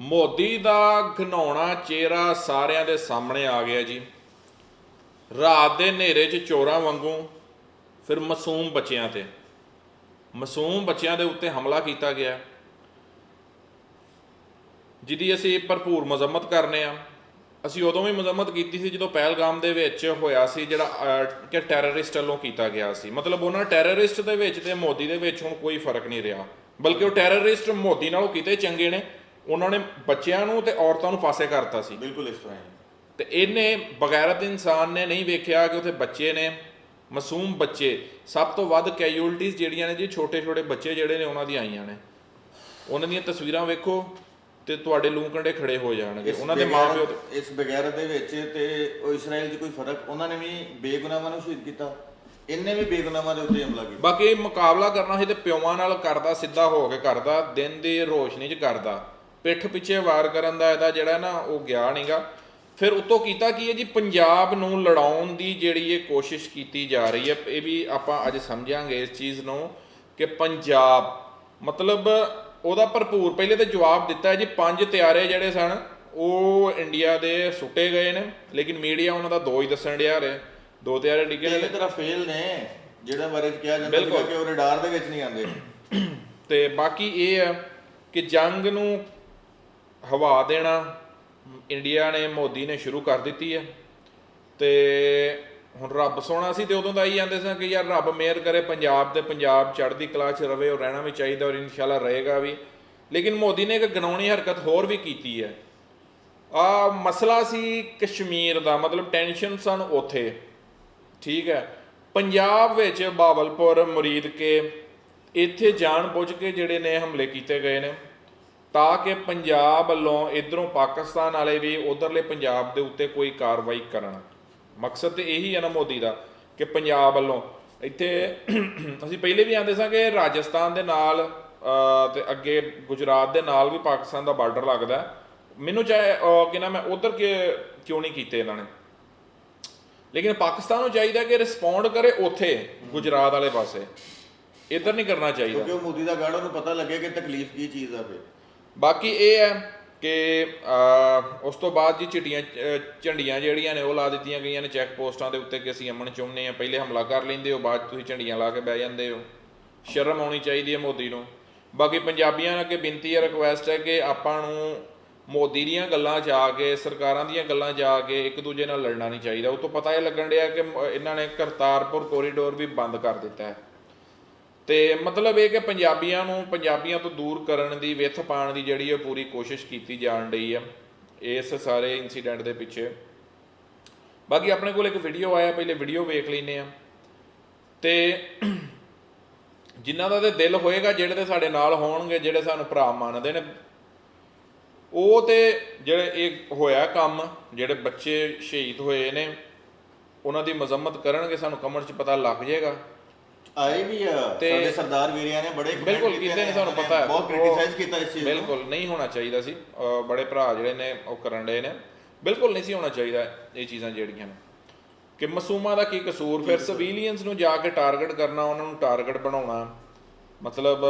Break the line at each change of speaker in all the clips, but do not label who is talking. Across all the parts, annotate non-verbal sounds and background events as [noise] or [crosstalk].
ਮੋਦੀ ਦਾ ਘਿਨਾਉਣਾ ਚਿਹਰਾ ਸਾਰਿਆਂ ਦੇ ਸਾਹਮਣੇ ਆ ਗਿਆ ਜੀ। ਰਾਤ ਦੇ ਹਨੇਰੇ 'ਚ ਚੋਰਾਂ ਵਾਂਗੂ ਫਿਰ ਮਾਸੂਮ ਬੱਚਿਆਂ ਤੇ। ਮਾਸੂਮ ਬੱਚਿਆਂ ਦੇ ਉੱਤੇ ਹਮਲਾ ਕੀਤਾ ਗਿਆ। ਜਿਹਦੀ ਅਸੀਂ ਭਰਪੂਰ ਮਜ਼ਮਤ ਕਰਨੇ ਆ। ਅਸੀਂ ਉਦੋਂ ਵੀ ਮਜ਼ਮਤ ਕੀਤੀ ਸੀ ਜਦੋਂ ਪਹਿਲਗਾਮ ਦੇ ਵਿੱਚ ਹੋਇਆ ਸੀ ਜਿਹੜਾ ਕਿ ਟੈਰਰਿਸਟ ਵੱਲੋਂ ਕੀਤਾ ਗਿਆ ਸੀ। ਮਤਲਬ ਉਹਨਾਂ ਟੈਰਰਿਸਟ ਦੇ ਵਿੱਚ ਤੇ ਮੋਦੀ ਦੇ ਵਿੱਚ ਹੁਣ ਕੋਈ ਫ਼ਰਕ ਨਹੀਂ ਰਿਹਾ। ਬਲਕਿ ਉਹ ਟੈਰਰਿਸਟ ਮੋਦੀ ਨਾਲੋਂ ਕਿਤੇ ਚੰਗੇ ਨੇ। ਉਹਨਾਂ ਨੇ ਬੱਚਿਆਂ ਨੂੰ ਤੇ ਔਰਤਾਂ ਨੂੰ ਪਾਸੇ ਕਰਤਾ ਸੀ।
ਬਿਲਕੁਲ ਇਸ ਤਰ੍ਹਾਂ ਹੀ।
ਤੇ ਇਹਨੇ ਬਗੈਰਤ ਇਨਸਾਨ ਨੇ ਨਹੀਂ ਵੇਖਿਆ ਕਿ ਉੱਥੇ ਬੱਚੇ ਨੇ ਮਾਸੂਮ ਬੱਚੇ ਸਭ ਤੋਂ ਵੱਧ ਕੈਜੂਅਲਟੀਜ਼ ਜਿਹੜੀਆਂ ਨੇ ਜੀ ਛੋਟੇ ਛੋਟੇ ਬੱਚੇ ਜਿਹੜੇ ਨੇ ਉਹਨਾਂ ਦੀਆਂ ਆਈਆਂ ਨੇ। ਉਹਨਾਂ ਦੀਆਂ ਤਸਵੀਰਾਂ ਵੇਖੋ ਤੇ ਤੁਹਾਡੇ ਲੂੰ ਕੰਡੇ ਖੜੇ ਹੋ ਜਾਣਗੇ। ਉਹਨਾਂ ਦੇ ਮਾਪਿਓ
ਇਸ ਬਗੈਰਤ ਦੇ ਵਿੱਚ ਤੇ ਉਹ ਇਸਰਾਇਲ 'ਚ ਕੋਈ ਫ਼ਰਕ ਉਹਨਾਂ ਨੇ ਵੀ ਬੇਗੁਨਾਹਾਂ ਨੂੰ ਸ਼ਹੀਦ ਕੀਤਾ। ਇਹਨੇ ਵੀ ਬੇਗੁਨਾਹਾਂ ਦੇ ਉੱਤੇ ਹਮਲਾ ਕੀਤਾ।
ਬਾਕੀ ਇਹ ਮੁਕਾਬਲਾ ਕਰਨਾ ਸੀ ਤੇ ਪਿਓਾਂ ਨਾਲ ਕਰਦਾ ਸਿੱਧਾ ਹੋ ਕੇ ਕਰਦਾ ਦਿਨ ਦੀ ਰੋਸ਼ਨੀ 'ਚ ਕਰਦਾ। ਪਿੱਠ ਪਿੱਛੇ ਵਾਰ ਕਰਨ ਦਾ ਇਹਦਾ ਜਿਹੜਾ ਨਾ ਉਹ ਗਿਆ ਨਹੀਂਗਾ ਫਿਰ ਉਤੋਂ ਕੀਤਾ ਕੀ ਹੈ ਜੀ? ਪੰਜਾਬ ਨੂੰ ਲੜਾਉਣ ਦੀ ਜਿਹੜੀ ਇਹ ਕੋਸ਼ਿਸ਼ ਕੀਤੀ ਜਾ ਰਹੀ ਹੈ ਇਹ ਵੀ ਆਪਾਂ ਅੱਜ ਸਮਝਾਂਗੇ ਇਸ ਚੀਜ਼ ਨੂੰ ਕਿ ਪੰਜਾਬ ਮਤਲਬ ਉਹਦਾ ਭਰਪੂਰ ਪਹਿਲੇ ਤੇ ਜਵਾਬ ਦਿੱਤਾ ਹੈ ਜੀ ਪੰਜ ਤਿਆਰੇ ਜਿਹੜੇ ਸਨ ਉਹ ਇੰਡੀਆ ਦੇ ਸੁੱਟੇ ਗਏ ਨੇ ਲੇਕਿਨ ਮੀਡੀਆ ਉਹਨਾਂ ਦਾ ਦੋ ਹੀ ਦੱਸਣ ਡਿਆ ਰਿਹਾ। ਦੋ ਤਿਆਰੇ ਡਿੱਗੇ ਨੇ।
ਇਹ ਤਰ੍ਹਾਂ ਫੇਲ ਨੇ ਜਿਹੜਾ ਬਾਰੇ ਕਿਹਾ ਜਾਂਦਾ। ਕਿ ਉਹ ਰਡਾਰ ਦੇ ਵਿੱਚ ਨਹੀਂ ਆਉਂਦੇ।
ਤੇ ਬਾਕੀ ਇਹ ਹੈ ਕਿ ਜੰਗ ਨੂੰ ਹਵਾ ਦੇਣਾ, ਇੰਡੀਆ ਨੇ, ਮੋਦੀ ਨੇ ਸ਼ੁਰੂ ਕਰ ਦਿੱਤੀ ਹੈ। ਤੇ ਹੁਣ ਰੱਬ ਸੋਣਾ ਸੀ ਤੇ ਉਦੋਂ ਦਾ ਹੀ ਜਾਂਦੇ ਸਾਂ ਕਿ ਯਾਰ ਰੱਬ ਮਿਹਰ ਕਰੇ, ਪੰਜਾਬ ਤੇ ਪੰਜਾਬ ਚੜ੍ਹਦੀ ਕਲਾ 'ਚ ਰਵੇ ਔਰ ਰਹਿਣਾ ਵੀ ਚਾਹੀਦਾ ਔਰ ਇਨਸ਼ਾਅੱਲਾ ਰਹੇਗਾ ਵੀ। ਲੇਕਿਨ ਮੋਦੀ ਨੇ ਇੱਕ ਗਣਾਉਣੀ ਹਰਕਤ ਹੋਰ ਵੀ ਕੀਤੀ ਹੈ। ਆ ਮਸਲਾ ਸੀ ਕਸ਼ਮੀਰ ਦਾ, ਮਤਲਬ ਟੈਨਸ਼ਨ ਸਨ ਉਥੇ। ਠੀਕ ਹੈ, ਪੰਜਾਬ ਵਿੱਚ ਬਾਵਲਪੁਰ ਮੁਰੀਦ ਕੇ ਇੱਥੇ ਜਾਣ ਬੁੱਝ ਕੇ ਜਿਹੜੇ ਨੇ ਹਮਲੇ ਕੀਤੇ ਗਏ ਨੇ। ਤਾਂ ਕਿ ਪੰਜਾਬ ਵੱਲੋਂ ਇਧਰੋਂ ਪਾਕਿਸਤਾਨ ਵਾਲੇ ਵੀ ਉਧਰਲੇ ਪੰਜਾਬ ਦੇ ਉੱਤੇ ਕੋਈ ਕਾਰਵਾਈ ਕਰਨ। ਮਕਸਦ ਤੇ ਇਹੀ ਹੈ ਨਾ ਮੋਦੀ ਦਾ ਕਿ ਪੰਜਾਬ ਵੱਲੋਂ ਇੱਥੇ [clears throat] ਅਸੀਂ ਪਹਿਲੇ ਵੀ ਆਂਦੇ ਸਾਂ ਕਿ ਰਾਜਸਥਾਨ ਦੇ ਨਾਲ ਤੇ ਅੱਗੇ ਗੁਜਰਾਤ ਦੇ ਨਾਲ ਵੀ ਪਾਕਿਸਤਾਨ ਦਾ ਬਾਰਡਰ ਲੱਗਦਾ ਮੈਨੂੰ ਚਾਹੇ ਕਿ ਨਾ ਮੈਂ ਉਧਰ ਕਿਉਂ ਨਹੀਂ ਕੀਤੇ ਇਹਨਾਂ ਨੇ। ਲੇਕਿਨ ਪਾਕਿਸਤਾਨ ਨੂੰ ਚਾਹੀਦਾ ਕਿ ਰਿਸਪੌਂਡ ਕਰੇ ਉੱਥੇ, ਗੁਜਰਾਤ ਵਾਲੇ ਪਾਸੇ। ਇੱਧਰ ਨਹੀਂ ਕਰਨਾ ਚਾਹੀਦਾ।
ਕਿਉਂਕਿ ਮੋਦੀ ਦਾ ਗਾੜਾ ਨੂੰ ਪਤਾ ਲੱਗੇ ਕਿ ਤਕਲੀਫ ਕੀ ਚੀਜ਼ ਆ ਫਿਰ।
ਬਾਕੀ ਇਹ ਹੈ ਕਿ ਉਸ ਤੋਂ ਬਾਅਦ ਜੀ ਝਿੱਟੀਆਂ ਝੰਡੀਆਂ ਜਿਹੜੀਆਂ ਨੇ ਉਹ ਲਾ ਦਿੱਤੀਆਂ ਗਈਆਂ ਨੇ, ਚੈੱਕ ਪੋਸਟਾਂ ਦੇ ਉੱਤੇ ਕਿ ਅਸੀਂ ਅਮਨ ਚਾਹੁੰਦੇ ਆ ਪਹਿਲੇ ਹਮਲਾ ਕਰ ਲੈਂਦੇ ਹੋ, ਬਾਅਦ 'ਚ ਤੁਸੀਂ ਝੰਡੀਆਂ ਲਾ ਕੇ ਬਹਿ ਜਾਂਦੇ ਹੋ। ਸ਼ਰਮ ਆਉਣੀ ਚਾਹੀਦੀ ਹੈ ਮੋਦੀ ਨੂੰ। ਬਾਕੀ ਪੰਜਾਬੀਆਂ ਅੱਗੇ ਬੇਨਤੀ ਹੈ ਰਿਕੁਐਸਟ ਹੈ ਕਿ ਆਪਾਂ ਨੂੰ ਮੋਦੀ ਦੀਆਂ ਗੱਲਾਂ ਜਾ ਕੇ, ਸਰਕਾਰਾਂ ਦੀਆਂ ਗੱਲਾਂ ਜਾ ਕੇ ਇੱਕ ਦੂਜੇ ਨਾਲ ਲੜਨਾ ਨਹੀਂ ਚਾਹੀਦਾ। ਉਹ ਤੋਂ ਪਤਾ ਇਹ ਲੱਗਣ ਡਿਆ ਕਿ ਮ- ਇਹਨਾਂ ਨੇ ਕਰਤਾਰਪੁਰ ਕੋਰੀਡੋਰ ਵੀ ਬੰਦ ਕਰ ਦਿੱਤਾ ਹੈ। ਤੇ ਮਤਲਬ ਇਹ ਕਿ ਪੰਜਾਬੀਆਂ ਨੂੰ, ਪੰਜਾਬੀਆਂ ਤੋਂ ਦੂਰ ਕਰਨ ਦੀ, ਵਿੱਥ ਪਾਉਣ ਦੀ ਜਿਹੜੀ ਉਹ ਪੂਰੀ ਕੋਸ਼ਿਸ਼ ਕੀਤੀ ਜਾਣ ਰਹੀ ਹੈ ਇਸ ਸਾਰੇ ਇਨਸੀਡੈਂਟ ਦੇ ਪਿੱਛੇ। ਬਾਕੀ ਆਪਣੇ ਕੋਲ ਇੱਕ ਵੀਡੀਓ ਆਇਆ, ਪਹਿਲੇ ਵੀਡੀਓ ਵੇਖ ਲੈਨੇ ਆ। ਤੇ ਜਿਨ੍ਹਾਂ ਦਾ ਤੇ ਦਿਲ ਹੋਏਗਾ, ਜਿਹੜੇ ਤੇ ਸਾਡੇ ਨਾਲ ਹੋਣਗੇ, ਜਿਹੜੇ ਸਾਨੂੰ ਭਰਾ ਮੰਨਦੇ ਨੇ, ਉਹ ਤੇ ਜਿਹੜੇ ਇਹ ਹੋਇਆ ਕੰਮ, ਜਿਹੜੇ ਬੱਚੇ ਸ਼ਹੀਦ ਹੋਏ ਨੇ, ਉਹਨਾਂ ਦੀ ਮਜ਼ਮਤ ਕਰਨਗੇ, ਸਾਨੂੰ ਕਮਰ 'ਚ ਪਤਾ ਲੱਗ ਜਾਏਗਾ।
ਆਏ ਵੀ ਆ
ਤੇ-
ਸਾਡੇ ਸਰਦਾਰ ਵੀਰਿਆਂ ਨੇ ਬੜੇ comment
ਬਿਲਕੁਲ
ਕੀਤੇ
ਕੀਤੇ ਨੇ ਸਾਨੂੰ ਪਤਾ ਹੈ।
ਬਹੁਤ
ਉਹ-
ਕ੍ਰਿਟਿਸਾਈਜ਼ ਕੀਤਾ ਇਸ ਚੀਜ਼ ਨੂੰ।
ਬਿਲਕੁਲ ਨਹੀਂ ਹੋਣਾ ਚਾਹੀਦਾ ਸੀ। ਅਹ ਬੜੇ ਭਰਾ ਜਿਹੜੇ ਨੇ ਉਹ ਕਰਨ ਡਏ ਨੇ। ਬਿਲਕੁਲ ਨਹੀਂ ਸੀ ਹੋਣਾ ਚਾਹੀਦਾ ਇਹ ਚੀਜ਼ਾਂ ਜਿਹੜੀਆਂ ਨੇ। ਕਿ ਮਾਸੂਮਾਂ ਦਾ ਕੀ ਕਸੂਰ? ਫਿਰ ਸਿਵਿਲੀਅਨਸ ਨੂੰ ਜਾ ਕੇ ਟਾਰਗੇਟ ਕਰਨਾ ਉਹਨਾਂ ਨੂੰ ਟਾਰਗੇਟ ਬਣਾਉਣਾ। ਮਤਲਬ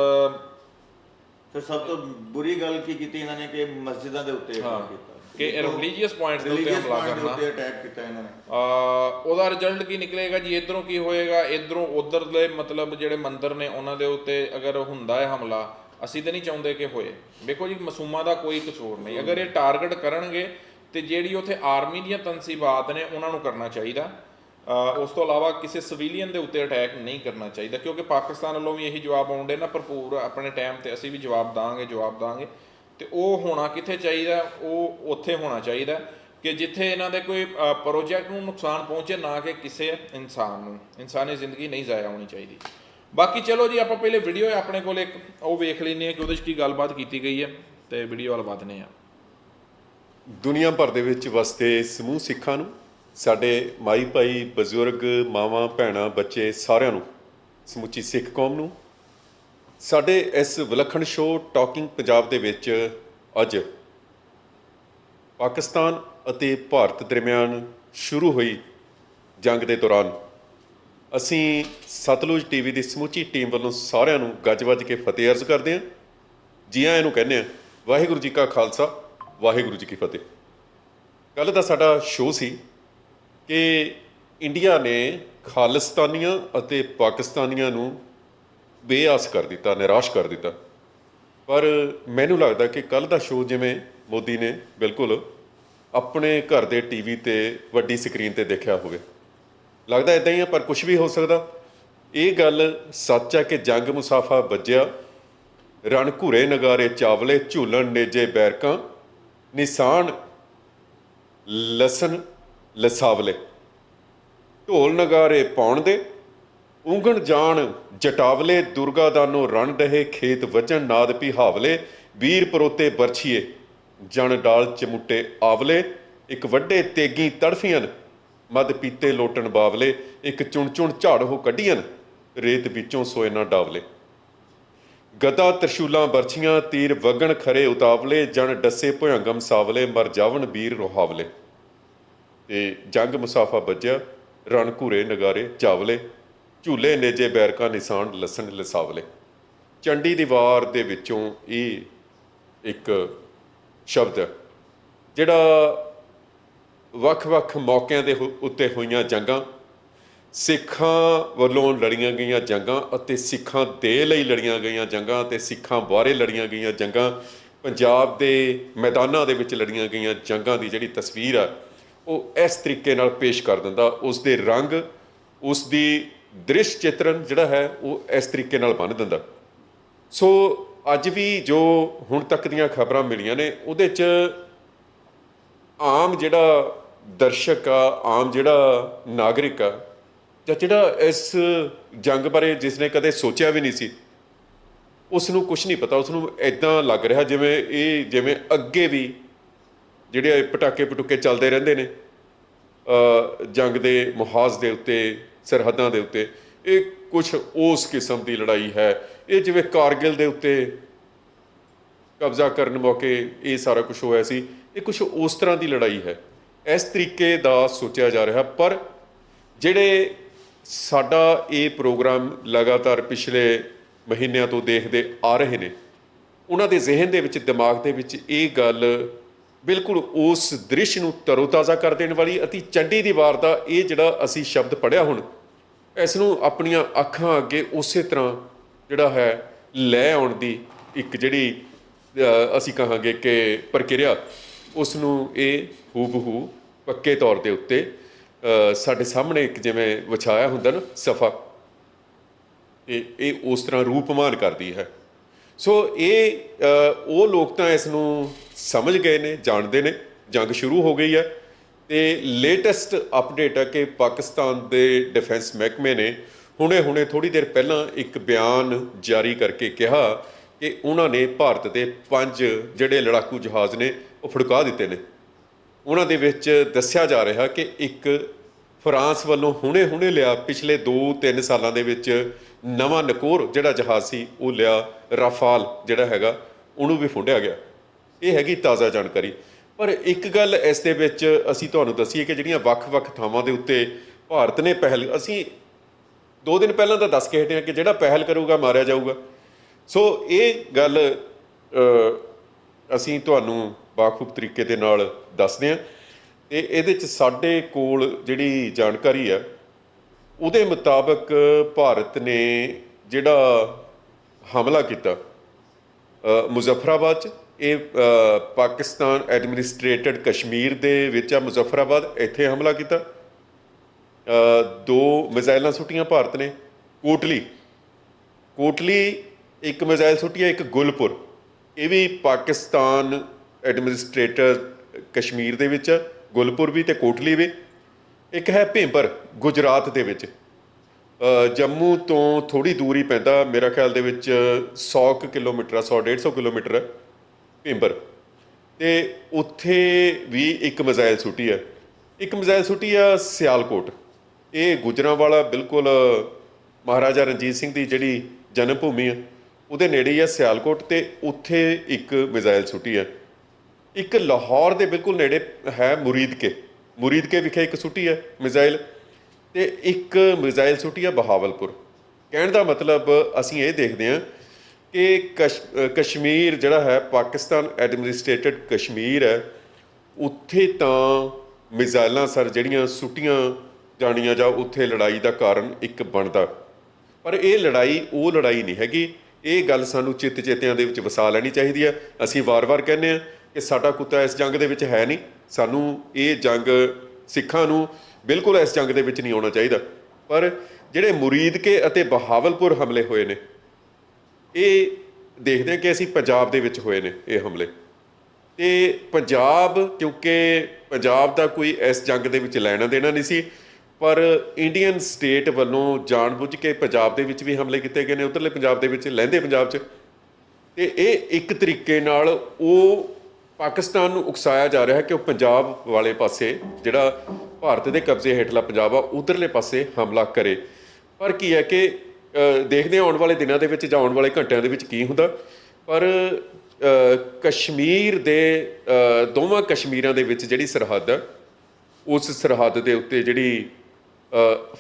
ਫਿਰ ਸਭ ਤੋਂ ਬੁਰੀ ਗੱਲ ਕੀ ਕੀਤੀ ਇਹਨਾਂ ਨੇ? ਕਿ ਮਸਜਿਦਾਂ ਦੇ ਉੱਤੇ ਹਮਲਾ
ਹਾਂ,
ਕੀਤਾ।
ਕਿ ਰਿਲੀਜੀਅਸ ਪੁਆਇੰਟਸ ਦੇ ਉੱਤੇ ਹਮਲਾ ਕਰਨਾ।
ਉੱਤੇ ਅਟੈਕ ਕੀਤਾ ਇਹਨਾਂ ਨੇ।
ਅਹ ਉਹਦਾ ਰਿਜ਼ਲਟ ਕੀ ਨਿਕਲੇਗਾ ਜੀ? ਇਧਰੋਂ ਕੀ ਹੋਏਗਾ? ਇਧਰੋਂ ਉਧਰਲੇ ਮਤਲਬ ਜਿਹੜੇ ਮੰਦਰ ਨੇ ਉਹਨਾਂ ਦੇ ਉੱਤੇ ਅਗਰ ਹੁੰਦਾ ਹੈ ਹਮਲਾ ਅਸੀਂ ਤਾਂ ਨਹੀਂ ਚਾਹੁੰਦੇ ਕਿ ਹੋਏ। ਵੇਖੋ ਜੀ ਮਾਸੂਮਾਂ ਦਾ ਕੋਈ ਕਸੂਰ ਨਹੀਂ। ਅਗਰ ਇਹ ਟਾਰਗੇਟ ਕਰਨਗੇ ਤੇ ਜਿਹੜੀ ਉੱਥੇ ਆਰਮੀ ਦੀਆਂ ਤਨਸੀਬਾਤ ਨੇ ਉਹਨਾਂ ਨੂੰ ਕਰਨਾ ਚਾਹੀਦਾ। ਉਸ ਤੋਂ ਇਲਾਵਾ ਕਿਸੇ ਸਿਵਿਲੀਅਨ ਦੇ ਉੱਤੇ ਅਟੈਕ ਨਹੀਂ ਕਰਨਾ ਚਾਹੀਦਾ ਕਿਉਂਕਿ ਪਾਕਿਸਤਾਨ ਵੱਲੋਂ ਵੀ ਇਹੀ ਜਵਾਬ ਆਉਂਦੇ ਨਾ ਭਰਪੂਰ ਆਪਣੇ ਟਾਈਮ ਤੇ ਅਸੀਂ ਵੀ ਜਵਾਬ ਦਾਂਗੇ ਜਵਾਬ ਦਾਂਗੇ। ਤੇ ਉਹ ਹੋਣਾ ਕਿੱਥੇ ਚਾਹੀਦਾ, ਉਹ ਉੱਥੇ ਹੋਣਾ ਚਾਹੀਦਾ ਕਿ ਜਿੱਥੇ ਇਹਨਾਂ ਦੇ ਕੋਈ ਪ੍ਰੋਜੈਕਟ ਨੂੰ ਨੁਕਸਾਨ ਪਹੁੰਚੇ ਨਾ ਕਿ ਕਿਸੇ ਇਨਸਾਨ ਨੂੰ। ਇਨਸਾਨੀ ਜ਼ਿੰਦਗੀ ਨਹੀਂ ਜ਼ਾਇਆ ਹੋਣੀ ਚਾਹੀਦੀ। ਬਾਕੀ ਚਲੋ ਜੀ, ਆਪਾਂ ਪਹਿਲੇ ਵੀਡੀਓ ਹੈ ਆਪਣੇ ਕੋਲ ਇੱਕ, ਉਹ ਵੇਖ ਲੈਂਦੇ ਹਾਂ ਕਿ ਉਹਦੇ 'ਚ ਕੀ ਗੱਲਬਾਤ ਕੀਤੀ ਗਈ ਹੈ ਤੇ ਵੀਡੀਓ ਵੱਲ ਵਧਨੇ ਆ
ਦੁਨੀਆ ਭਰ ਦੇ ਵਿੱਚ ਵਸਦੇ ਸਮੂਹ ਸਿੱਖਾਂ ਨੂੰ, ਸਾਡੇ ਮਾਈ ਭਾਈ ਬਜ਼ੁਰਗ, ਮਾਵਾਂ, ਭੈਣਾਂ, ਬੱਚੇ ਸਾਰਿਆਂ ਨੂੰ ਸਮੁੱਚੀ ਸਿੱਖ ਕੌਮ ਨੂੰ ਸਾਡੇ ਇਸ ਵਿਲੱਖਣ ਸ਼ੋਅ ਟਾਕਿੰਗ ਪੰਜਾਬ ਦੇ ਵਿੱਚ ਅੱਜ ਪਾਕਿਸਤਾਨ ਅਤੇ ਭਾਰਤ ਦਰਮਿਆਨ ਸ਼ੁਰੂ ਹੋਈ ਜੰਗ ਦੇ ਦੌਰਾਨ। ਅਸੀਂ ਸਤਲੁਜ ਟੀਵੀ ਦੀ ਸਮੁੱਚੀ ਟੀਮ ਵੱਲੋਂ ਸਾਰਿਆਂ ਨੂੰ ਗੱਜ-ਵੱਜ ਕੇ ਫਤਿਹ ਅਰਜ਼ ਕਰਦੇ ਹਾਂ। ਜੀ ਆਇਆਂ ਨੂੰ ਕਹਿੰਦੇ ਹਾਂ, ਵਾਹਿਗੁਰੂ ਜੀ ਕਾ ਖਾਲਸਾ, ਵਾਹਿਗੁਰੂ ਜੀ ਕੀ ਫਤਿਹ। ਕੱਲ ਦਾ ਸਾਡਾ ਸ਼ੋਅ ਸੀ ਕਿ ਇੰਡੀਆ ਨੇ ਖਾਲਿਸਤਾਨੀਆਂ ਅਤੇ ਪਾਕਿਸਤਾਨੀਆਂ ਨੂੰ ਬੇਆਸ ਕਰ ਦਿੱਤਾ, ਨਿਰਾਸ਼ ਕਰ ਦਿੱਤਾ। ਪਰ ਮੈਨੂੰ ਲੱਗਦਾ ਕਿ ਕੱਲ ਦਾ ਸ਼ੋਅ ਜਿਵੇਂ ਮੋਦੀ ਨੇ ਬਿਲਕੁਲ ਆਪਣੇ ਘਰ ਦੇ ਟੀਵੀ ਤੇ ਵੱਡੀ ਸਕਰੀਨ ਤੇ ਦੇਖਿਆ ਹੋਵੇ। ਲੱਗਦਾ ਇਦਾਂ ਹੀ ਆ, ਪਰ ਕੁਝ ਵੀ ਹੋ ਸਕਦਾ। ਇਹ ਗੱਲ ਸੱਚ ਹੈ ਕਿ ਜੰਗ ਮੁਸਾਫਾ ਵੱਜਿਆ। ਰਣ ਘੂਰੇ ਨਗਾਰੇ, ਚਾਵਲੇ ਝੂਲਣ ਨੇਜੇ ਬੈਰਕਾਂ, ਨਿਸ਼ਾਨ ਲਸਨ ਲਸਾਵਲੇ। ਢੋਲ ਨਗਾਰੇ ਪਾਉਣ ਦੇ ਉਂਗਣ ਜਾਣ, ਜਟਾਵਲੇ ਦੁਰਗਾ ਦਾਨੋ ਰਣ ਡਹੇ, ਖੇਤ ਵਜਣ ਨਾਦ ਪਿਹਾਵਲੇ ਵੀਰ ਪਰੋਤੇ ਬਰਛੀਏ, ਜਣ ਡਾਲ ਚਮੁੱਟੇ ਆਵਲੇ, ਇੱਕ ਵੱਡੇ ਤੇਗੀ ਤੜਫੀਆਂ ਮਦ ਪੀਤੇ ਲੋਟਣ ਬਾਵਲੇ, ਇੱਕ ਚੁਣ ਚੁਣ ਝਾੜ ਹੋ ਕੱਢੀਆਂ, ਰੇਤ ਵਿੱਚੋਂ ਸੋਏ ਨਾ ਡਾਵਲੇ। ਗਦਾ ਤਰਸ਼ੂਲਾਂ ਬਰਛੀਆਂ, ਤੀਰ ਵਗਣ ਖਰੇ ਉਤਾਵਲੇ, ਜਣ ਡੱਸੇ ਭੁਯੰਗਮ ਸਾਵਲੇ, ਮਰ ਜਾਵਣ ਵੀਰ ਰੋਹਾਵਲੇ। ਤੇ ਜੰਗ ਮੁਸਾਫਾ ਵੱਜਿਆ, ਰਣ ਘੂਰੇ ਨਗਾਰੇ ਜਾਵਲੇ ਝੂਲੇ ਨੇਜੇ ਬੈਰਕਾ ਨਿਸ਼ਾਨ ਲਸਣ ਲਸਾਵਲੇ। ਚੰਡੀ ਦੀ ਵਾਰ ਦੇ ਵਿੱਚੋਂ ਇਹ ਇੱਕ ਸ਼ਬਦ ਹੈ ਜਿਹੜਾ ਵੱਖ-ਵੱਖ ਮੌਕਿਆਂ ਦੇ ਉੱਤੇ ਹੋਈਆਂ ਜੰਗਾਂ, ਸਿੱਖਾਂ ਵੱਲੋਂ ਲੜੀਆਂ ਗਈਆਂ ਜੰਗਾਂ ਅਤੇ ਸਿੱਖਾਂ ਦੇ ਲਈ ਲੜੀਆਂ ਗਈਆਂ ਜੰਗਾਂ ਅਤੇ ਸਿੱਖਾਂ ਬਾਰੇ ਲੜੀਆਂ ਗਈਆਂ ਜੰਗਾਂ, ਪੰਜਾਬ ਦੇ ਮੈਦਾਨਾਂ ਦੇ ਵਿੱਚ ਲੜੀਆਂ ਗਈਆਂ ਜੰਗਾਂ ਦੀ ਜਿਹੜੀ ਤਸਵੀਰ ਆ, ਉਹ ਇਸ ਤਰੀਕੇ ਨਾਲ ਪੇਸ਼ ਕਰ ਦਿੰਦਾ। ਉਸ ਦੇ ਰੰਗ, ਉਸ ਦੀ ਦ੍ਰਿਸ਼ ਚਿੱਤਰਨ ਜਿਹੜਾ ਹੈ, ਉਹ ਇਸ ਤਰੀਕੇ ਨਾਲ ਬੰਨ ਦਿੰਦਾ। ਸੋ ਅੱਜ ਵੀ ਜੋ ਹੁਣ ਤੱਕ ਦੀਆਂ ਖਬਰਾਂ ਮਿਲੀਆਂ ਨੇ, ਉਹਦੇ 'ਚ ਆਮ ਜਿਹੜਾ ਦਰਸ਼ਕ ਆ, ਆਮ ਜਿਹੜਾ ਨਾਗਰਿਕ ਆ, ਜਾਂ ਜਿਹੜਾ ਇਸ ਜੰਗ ਬਾਰੇ ਜਿਸਨੇ ਕਦੇ ਸੋਚਿਆ ਵੀ ਨਹੀਂ ਸੀ ਉਸ ਨੂੰ ਕੁਝ ਨਹੀਂ ਪਤਾ ਉਸ ਨੂੰ ਐਦਾਂ ਲੱਗ ਰਿਹਾ ਜਿਵੇਂ ਇਹ, ਜਿਵੇਂ ਅੱਗੇ ਵੀ ਜਿਹੜੇ ਪਟਾਕੇ ਪਟੁਕੇ ਚੱਲਦੇ ਰਹਿੰਦੇ ਨੇ ਜੰਗ ਦੇ ਮੁਹਾਜ਼ ਦੇ ਉੱਤੇ ਸਰਹੱਦਾਂ ਦੇ ਉੱਤੇ। ਇਹ ਕੁਝ ਉਸ ਕਿਸਮ ਦੀ ਲੜਾਈ ਹੈ। ਇਹ ਜਿਵੇਂ ਕਾਰਗਿਲ ਦੇ ਉੱਤੇ ਕਬਜ਼ਾ ਕਰਨ ਮੌਕੇ ਇਹ ਸਾਰਾ ਕੁਝ ਹੋਇਆ ਸੀ। ਇਹ ਕੁਝ ਉਸ ਤਰ੍ਹਾਂ ਦੀ ਲੜਾਈ ਹੈ। ਇਸ ਤਰੀਕੇ ਦਾ ਸੋਚਿਆ ਜਾ ਰਿਹਾ, ਪਰ ਜਿਹੜੇ ਸਾਡਾ ਇਹ ਪ੍ਰੋਗਰਾਮ ਲਗਾਤਾਰ ਪਿਛਲੇ ਮਹੀਨਿਆਂ ਤੋਂ ਦੇਖਦੇ ਆ ਰਹੇ ਨੇ, ਉਹਨਾਂ ਦੇ ਜ਼ਿਹਨ ਦੇ ਵਿੱਚ, ਦਿਮਾਗ ਦੇ ਵਿੱਚ ਇਹ ਗੱਲ ਬਿਲਕੁਲ ਉਸ ਦ੍ਰਿਸ਼ ਨੂੰ ਤਰੋਤਾਜ਼ਾ ਕਰ ਦੇਣ ਵਾਲੀ ਅਤੇ ਚੰਡੀ ਦੀ ਵਾਰ ਦਾ ਇਹ ਜਿਹੜਾ ਅਸੀਂ ਸ਼ਬਦ ਪੜਿਆ ਹੁਣ ਇਸ ਨੂੰ ਆਪਣੀਆਂ ਅੱਖਾਂ ਅੱਗੇ ਉਸੇ ਤਰ੍ਹਾਂ ਜਿਹੜਾ ਹੈ ਲੈ ਆਉਣ ਦੀ ਇੱਕ ਜਿਹੜੀ ਅਸੀਂ ਕਹਾਂਗੇ ਕਿ ਪ੍ਰਕਿਰਿਆ, ਉਸ ਨੂੰ ਇਹ ਹੂਬਹੂ ਪੱਕੇ ਤੌਰ ਦੇ ਉੱਤੇ ਸਾਡੇ ਸਾਹਮਣੇ ਇੱਕ ਜਿਵੇਂ ਵਿਛਾਇਆ ਹੁੰਦਾ ਨਾ ਸਫਾ, ਇਹ ਇਹ ਉਸ ਤਰ੍ਹਾਂ ਰੂਪਮਾਨ ਕਰਦੀ ਹੈ। ਸੋ ਇਹ ਉਹ ਲੋਕ ਤਾਂ ਇਸ ਨੂੰ ਸਮਝ ਗਏ ਨੇ, ਜਾਣਦੇ ਨੇ, ਜੰਗ ਸ਼ੁਰੂ ਹੋ ਗਈ ਹੈ। ਤੇ ਲੇਟੈਸਟ ਅਪਡੇਟ ਹੈ ਕਿ ਪਾਕਿਸਤਾਨ ਦੇ ਡਿਫੈਂਸ ਮਹਿਕਮੇ ਨੇ ਹੁਣੇ-ਹੁਣੇ ਥੋੜੀ ਦੇਰ ਪਹਿਲਾਂ ਇੱਕ ਬਿਆਨ ਜਾਰੀ ਕਰਕੇ ਕਿਹਾ ਕਿ ਉਹਨਾਂ ਨੇ ਭਾਰਤ ਦੇ ਪੰਜ ਜਿਹੜੇ ਲੜਾਕੂ ਜਹਾਜ਼ ਨੇ, ਉਹ ਫੜਕਾ ਦਿੱਤੇ ਨੇ। ਉਹਨਾਂ ਦੇ ਵਿੱਚ ਦੱਸਿਆ ਜਾ ਰਿਹਾ ਕਿ ਇੱਕ ਫਰਾਂਸ ਵੱਲੋਂ ਹੁਣੇ-ਹੁਣੇ ਲਿਆ, ਪਿਛਲੇ 2-3 ਸਾਲਾਂ ਦੇ ਵਿੱਚ ਨਵਾਂ ਨਕੋਰ ਜਿਹੜਾ ਜਹਾਜ਼ ਸੀ, ਉਹ ਲਿਆ ਰਾਫਾਲ ਜਿਹੜਾ ਹੈਗਾ, ਉਹਨੂੰ ਵੀ ਫੁੰਡਿਆ ਗਿਆ। ਇਹ ਹੈਗੀ ਤਾਜ਼ਾ ਜਾਣਕਾਰੀ। ਪਰ ਇੱਕ ਗੱਲ ਇਸ ਦੇ ਵਿੱਚ ਅਸੀਂ ਤੁਹਾਨੂੰ ਦੱਸੀਏ ਕਿ ਜਿਹੜੀਆਂ ਵੱਖ-ਵੱਖ ਥਾਵਾਂ ਦੇ ਉੱਤੇ ਭਾਰਤ ਨੇ ਪਹਿਲ, ਅਸੀਂ ਦੋ ਦਿਨ ਪਹਿਲਾਂ ਤਾਂ ਦੱਸ ਕੇ ਹਟੇ ਹਾਂ ਕਿ ਜਿਹੜਾ ਪਹਿਲ ਕਰੂਗਾ, ਮਾਰਿਆ ਜਾਊਗਾ। ਸੋ ਇਹ ਗੱਲ ਅਸੀਂ ਤੁਹਾਨੂੰ ਬਾਖੂਬ ਤਰੀਕੇ ਦੇ ਨਾਲ ਦੱਸਦੇ ਹਾਂ। ਤੇ ਇਹਦੇ ਚ ਸਾਡੇ ਕੋਲ ਜਿਹੜੀ ਜਾਣਕਾਰੀ ਆ, ਉਹਦੇ ਮੁਤਾਬਕ ਭਾਰਤ ਨੇ ਜਿਹੜਾ ਹਮਲਾ ਕੀਤਾ ਮੁਜ਼ਫਰਾਬਾਦ ਚ ਇਹ ਪਾਕਿਸਤਾਨ ਐਡਮਿਨਿਸਟ੍ਰੇਟਡ ਕਸ਼ਮੀਰ ਦੇ ਵਿੱਚ ਆ ਮੁਜ਼ੱਫਰਾਬਾਦ ਇੱਥੇ ਹਮਲਾ ਕੀਤਾ। ਦੋ ਮਿਜ਼ਾਈਲਾਂ ਸੁੱਟੀਆਂ ਭਾਰਤ ਨੇ ਕੋਟਲੀ। ਕੋਟਲੀ ਇੱਕ ਮਿਜ਼ਾਈਲ ਸੁੱਟੀ ਹੈ ਇੱਕ ਗੁਲਪੁਰ। ਇਹ ਵੀ ਪਾਕਿਸਤਾਨ ਐਡਮਿਨਿਸਟ੍ਰੇਟਰ ਕਸ਼ਮੀਰ ਦੇ ਵਿੱਚ ਹੈ, ਗੁਲਪੁਰ ਵੀ ਤੇ ਕੋਟਲੀ ਵੀ। ਇੱਕ ਹੈ ਭੇਂਪਰ ਗੁਜਰਾਤ ਦੇ ਵਿੱਚ। ਜੰਮੂ ਤੋਂ ਥੋੜੀ ਦੂਰੀ ਪੈਂਦਾ ਮੇਰਾ ਖਿਆਲ ਦੇ ਵਿੱਚ 100 ਕੁ ਕਿਲੋਮੀਟਰ ਆ 100 150 ਕਿਲੋਮੀਟਰ। ਹੈ ਭੇਂਪਰ ਤੇ ਉੱਥੇ ਵੀ ਇੱਕ ਮਿਜ਼ਾਈਲ ਸੁੱਟੀ ਹੈ। ਇੱਕ ਮਿਜ਼ਾਈਲ ਸੁੱਟੀ ਆ ਸਿਆਲਕੋਟ। ਇਹ ਗੁਜਰਾਂਵਾਲਾ ਬਿਲਕੁਲ, ਮਹਾਰਾਜਾ ਰਣਜੀਤ ਸਿੰਘ ਦੀ ਜਿਹੜੀ ਜਨਮ ਭੂਮੀ ਹੈ ਉਹਦੇ ਨੇੜੇ ਹੀ ਆ ਸਿਆਲਕੋਟ ਤੇ ਉੱਥੇ ਇੱਕ ਮਿਜ਼ਾਈਲ ਸੁੱਟੀ ਹੈ ਇੱਕ ਲਾਹੌਰ ਦੇ ਬਿਲਕੁਲ ਨੇੜੇ ਹੈ ਮੁਰੀਦਕੇ। ਮੁਰੀਦਕੇ ਵਿਖੇ ਇੱਕ ਸੁੱਟੀ ਹੈ ਮਿਜ਼ਾਈਲ ਤੇ ਇੱਕ ਮਿਜ਼ਾਈਲ ਸੁੱਟੀ ਹੈ ਬਹਾਵਲਪੁਰ। ਕਹਿਣ ਦਾ ਮਤਲਬ ਅਸੀਂ ਇਹ ਦੇਖਦੇ ਹਾਂ ਕਿ ਕਸ਼ ਕਸ਼ਮੀਰ ਜਿਹੜਾ ਹੈ, ਪਾਕਿਸਤਾਨ ਐਡਮਿਨਿਸਟ੍ਰੇਟਡ ਕਸ਼ਮੀਰ ਹੈ, ਉੱਥੇ ਤਾਂ ਮਿਜ਼ਾਈਲਾਂ ਸਰ ਜਿਹੜੀਆਂ ਸੁੱਟੀਆਂ ਜਾਣੀਆਂ ਜਾਂ ਉੱਥੇ ਲੜਾਈ ਦਾ ਕਾਰਨ ਇੱਕ ਬਣਦਾ। ਪਰ ਇਹ ਲੜਾਈ, ਉਹ ਲੜਾਈ ਨਹੀਂ ਹੈਗੀ। ਇਹ ਗੱਲ ਸਾਨੂੰ ਚਿੱਤ ਚੇਤਿਆਂ ਦੇ ਵਿੱਚ ਵਸਾ ਲੈਣੀ ਚਾਹੀਦੀ ਹੈ। ਅਸੀਂ ਵਾਰ-ਵਾਰ ਕਹਿੰਦੇ ਆ ਕਿ ਸਾਡਾ ਕੁੱਤਾ ਇਸ ਜੰਗ ਦੇ ਵਿੱਚ ਹੈ ਨਹੀਂ। ਸਾਨੂੰ ਇਹ ਜੰਗ ਸਿੱਖਾਂ ਨੂੰ ਬਿਲਕੁਲ ਇਸ ਜੰਗ ਦੇ ਵਿੱਚ ਨਹੀਂ ਆਉਣਾ ਚਾਹੀਦਾ। ਪਰ ਜਿਹੜੇ ਮੁਰੀਦਕੇ ਅਤੇ ਬਹਾਵਲਪੁਰ ਹਮਲੇ ਹੋਏ ਨੇ ਇਹ ਦੇਖਦੇ ਹਾਂ ਕਿ ਅਸੀਂ ਪੰਜਾਬ ਦੇ ਵਿੱਚ ਹੋਏ ਨੇ ਇਹ ਹਮਲੇ। ਤੇ ਪੰਜਾਬ, ਕਿਉਂਕਿ ਪੰਜਾਬ ਦਾ ਕੋਈ ਇਸ ਜੰਗ ਦੇ ਵਿੱਚ ਲੈਣਾ ਦੇਣਾ ਨਹੀਂ ਸੀ, ਪਰ ਇੰਡੀਅਨ ਸਟੇਟ ਵੱਲੋਂ ਜਾਣਬੁੱਝ ਕੇ ਪੰਜਾਬ ਦੇ ਵਿੱਚ ਵੀ ਹਮਲੇ ਕੀਤੇ ਗਏ ਨੇ, ਉਧਰਲੇ ਪੰਜਾਬ ਦੇ ਵਿੱਚ, ਲਹਿੰਦੇ ਪੰਜਾਬ 'ਚ। ਤੇ ਇਹ ਇੱਕ ਤਰੀਕੇ ਨਾਲ ਉਹ ਪਾਕਿਸਤਾਨ ਨੂੰ ਉਕਸਾਇਆ ਜਾ ਰਿਹਾ ਹੈ ਕਿ ਉਹ ਪੰਜਾਬ ਵਾਲੇ ਪਾਸੇ, ਜਿਹੜਾ ਭਾਰਤ ਦੇ ਕਬਜ਼ੇ ਹੇਠਲਾ ਪੰਜਾਬ ਆ, ਉਧਰਲੇ ਪਾਸੇ ਹਮਲਾ ਕਰੇ। ਪਰ ਕੀ ਹੈ ਕਿ ਦੇਖਦੇ ਹਾਂ ਆਉਣ ਵਾਲੇ ਦਿਨਾਂ ਦੇ ਵਿੱਚ ਜਾਂ ਆਉਣ ਵਾਲੇ ਘੰਟਿਆਂ ਦੇ ਵਿੱਚ ਕੀ ਹੁੰਦਾ। ਪਰ ਕਸ਼ਮੀਰ ਦੇ ਦੋਵਾਂ ਕਸ਼ਮੀਰਾਂ ਦੇ ਵਿੱਚ ਜਿਹੜੀ ਸਰਹੱਦ ਹੈ ਉਸ ਸਰਹੱਦ ਦੇ ਉੱਤੇ ਜਿਹੜੀ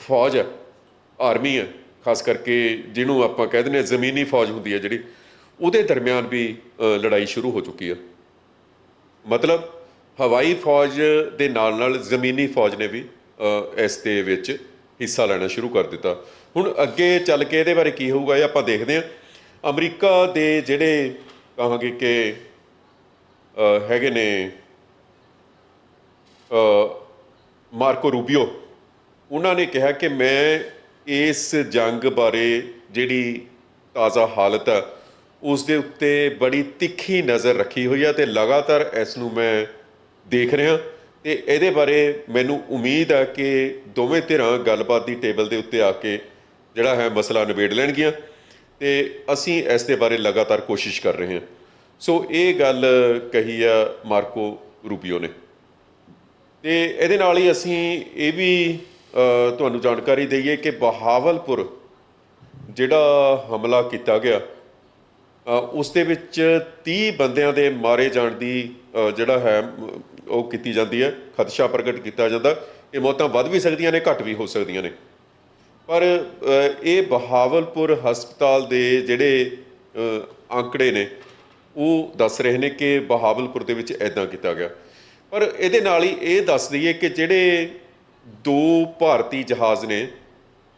ਫੌਜ ਹੈ ਆਰਮੀ ਹੈ ਖਾਸ ਕਰਕੇ ਜਿਹਨੂੰ ਆਪਾਂ ਕਹਿ ਦਿੰਦੇ ਹਾਂ ਜ਼ਮੀਨੀ ਫੌਜ ਹੁੰਦੀ ਹੈ ਜਿਹੜੀ, ਉਹਦੇ ਦਰਮਿਆਨ ਵੀ ਲੜਾਈ ਸ਼ੁਰੂ ਹੋ ਚੁੱਕੀ ਹੈ ਮਤਲਬ, ਹਵਾਈ ਫੌਜ ਦੇ ਨਾਲ ਨਾਲ ਜ਼ਮੀਨੀ ਫੌਜ ਨੇ ਵੀ ਇਸ ਦੇ ਵਿੱਚ ਹਿੱਸਾ ਲੈਣਾ ਸ਼ੁਰੂ ਕਰ ਦਿੱਤਾ। ਹੁਣ ਅੱਗੇ ਚੱਲ ਕੇ ਇਹਦੇ ਬਾਰੇ ਕੀ ਹੋਊਗਾ ਇਹ ਆਪਾਂ ਦੇਖਦੇ ਹਾਂ। ਅਮਰੀਕਾ ਦੇ ਜਿਹੜੇ ਕਹਾਂਗੇ ਕਿ ਹੈਗੇ ਨੇ ਮਾਰਕੋ ਰੂਬੀਓ, ਉਹਨਾਂ ਨੇ ਕਿਹਾ ਕਿ ਮੈਂ ਇਸ ਜੰਗ ਬਾਰੇ ਜਿਹੜੀ ਤਾਜ਼ਾ ਹਾਲਤ ਹੈ ਉਸ ਦੇ ਉੱਤੇ ਬੜੀ ਤਿੱਖੀ ਨਜ਼ਰ ਰੱਖੀ ਹੋਈ ਹੈ ਤੇ ਲਗਾਤਾਰ ਇਸ ਨੂੰ ਮੈਂ ਦੇਖ ਰਿਹਾ। ਤੇ ਇਹਦੇ ਬਾਰੇ ਮੈਨੂੰ ਉਮੀਦ ਹੈ ਕਿ ਦੋਵੇਂ ਧਿਰਾਂ ਗੱਲਬਾਤ ਦੀ ਟੇਬਲ ਦੇ ਉੱਤੇ ਆ ਕੇ ਜਿਹੜਾ ਹੈ ਮਸਲਾ ਨਿਬੇੜ ਲੈਣਗੀਆਂ ਤੇ ਅਸੀਂ ਇਸ ਦੇ ਬਾਰੇ ਲਗਾਤਾਰ ਕੋਸ਼ਿਸ਼ ਕਰ ਰਹੇ ਹਾਂ। ਸੋ ਇਹ ਗੱਲ ਕਹੀ ਆ ਮਾਰਕੋ ਰੂਬੀਓ ਨੇ। ਤੇ ਇਹਦੇ ਨਾਲ ਹੀ ਅਸੀਂ ਇਹ ਵੀ ਤੁਹਾਨੂੰ ਜਾਣਕਾਰੀ ਦਈਏ ਕਿ ਬਹਾਵਲਪੁਰ ਜਿਹੜਾ ਹਮਲਾ ਕੀਤਾ ਗਿਆ ਉਸ ਦੇ ਵਿੱਚ 30 ਬੰਦਿਆਂ ਦੇ ਮਾਰੇ ਜਾਣ ਦੀ ਜਿਹੜਾ ਹੈ ਉਹ ਕੀਤੀ ਜਾਂਦੀ ਹੈ। ਖਦਸ਼ਾ ਪ੍ਰਗਟ ਕੀਤਾ ਜਾਂਦਾ। ਇਹ ਮੌਤਾਂ ਵੱਧ ਵੀ ਸਕਦੀਆਂ ਨੇ, ਘੱਟ ਵੀ ਹੋ ਸਕਦੀਆਂ ਨੇ। ਪਰ ਇਹ ਬਹਾਵਲਪੁਰ ਹਸਪਤਾਲ ਦੇ ਜਿਹੜੇ ਅ, ਆંકੜੇ ਨੇ ਉਹ ਦੱਸ ਰਹੇ ਨੇ ਕਿ ਬਹਾਵਲਪੁਰ ਦੇ ਵਿੱਚ ਐਦਾਂ ਕੀਤਾ ਗਿਆ। ਪਰ ਇਹਦੇ ਨਾਲ ਹੀ ਇਹ ਦੱਸ ਦਈਏ ਕਿ ਜਿਹੜੇ ਦੋ ਭਾਰਤੀ ਜਹਾਜ਼ ਨੇ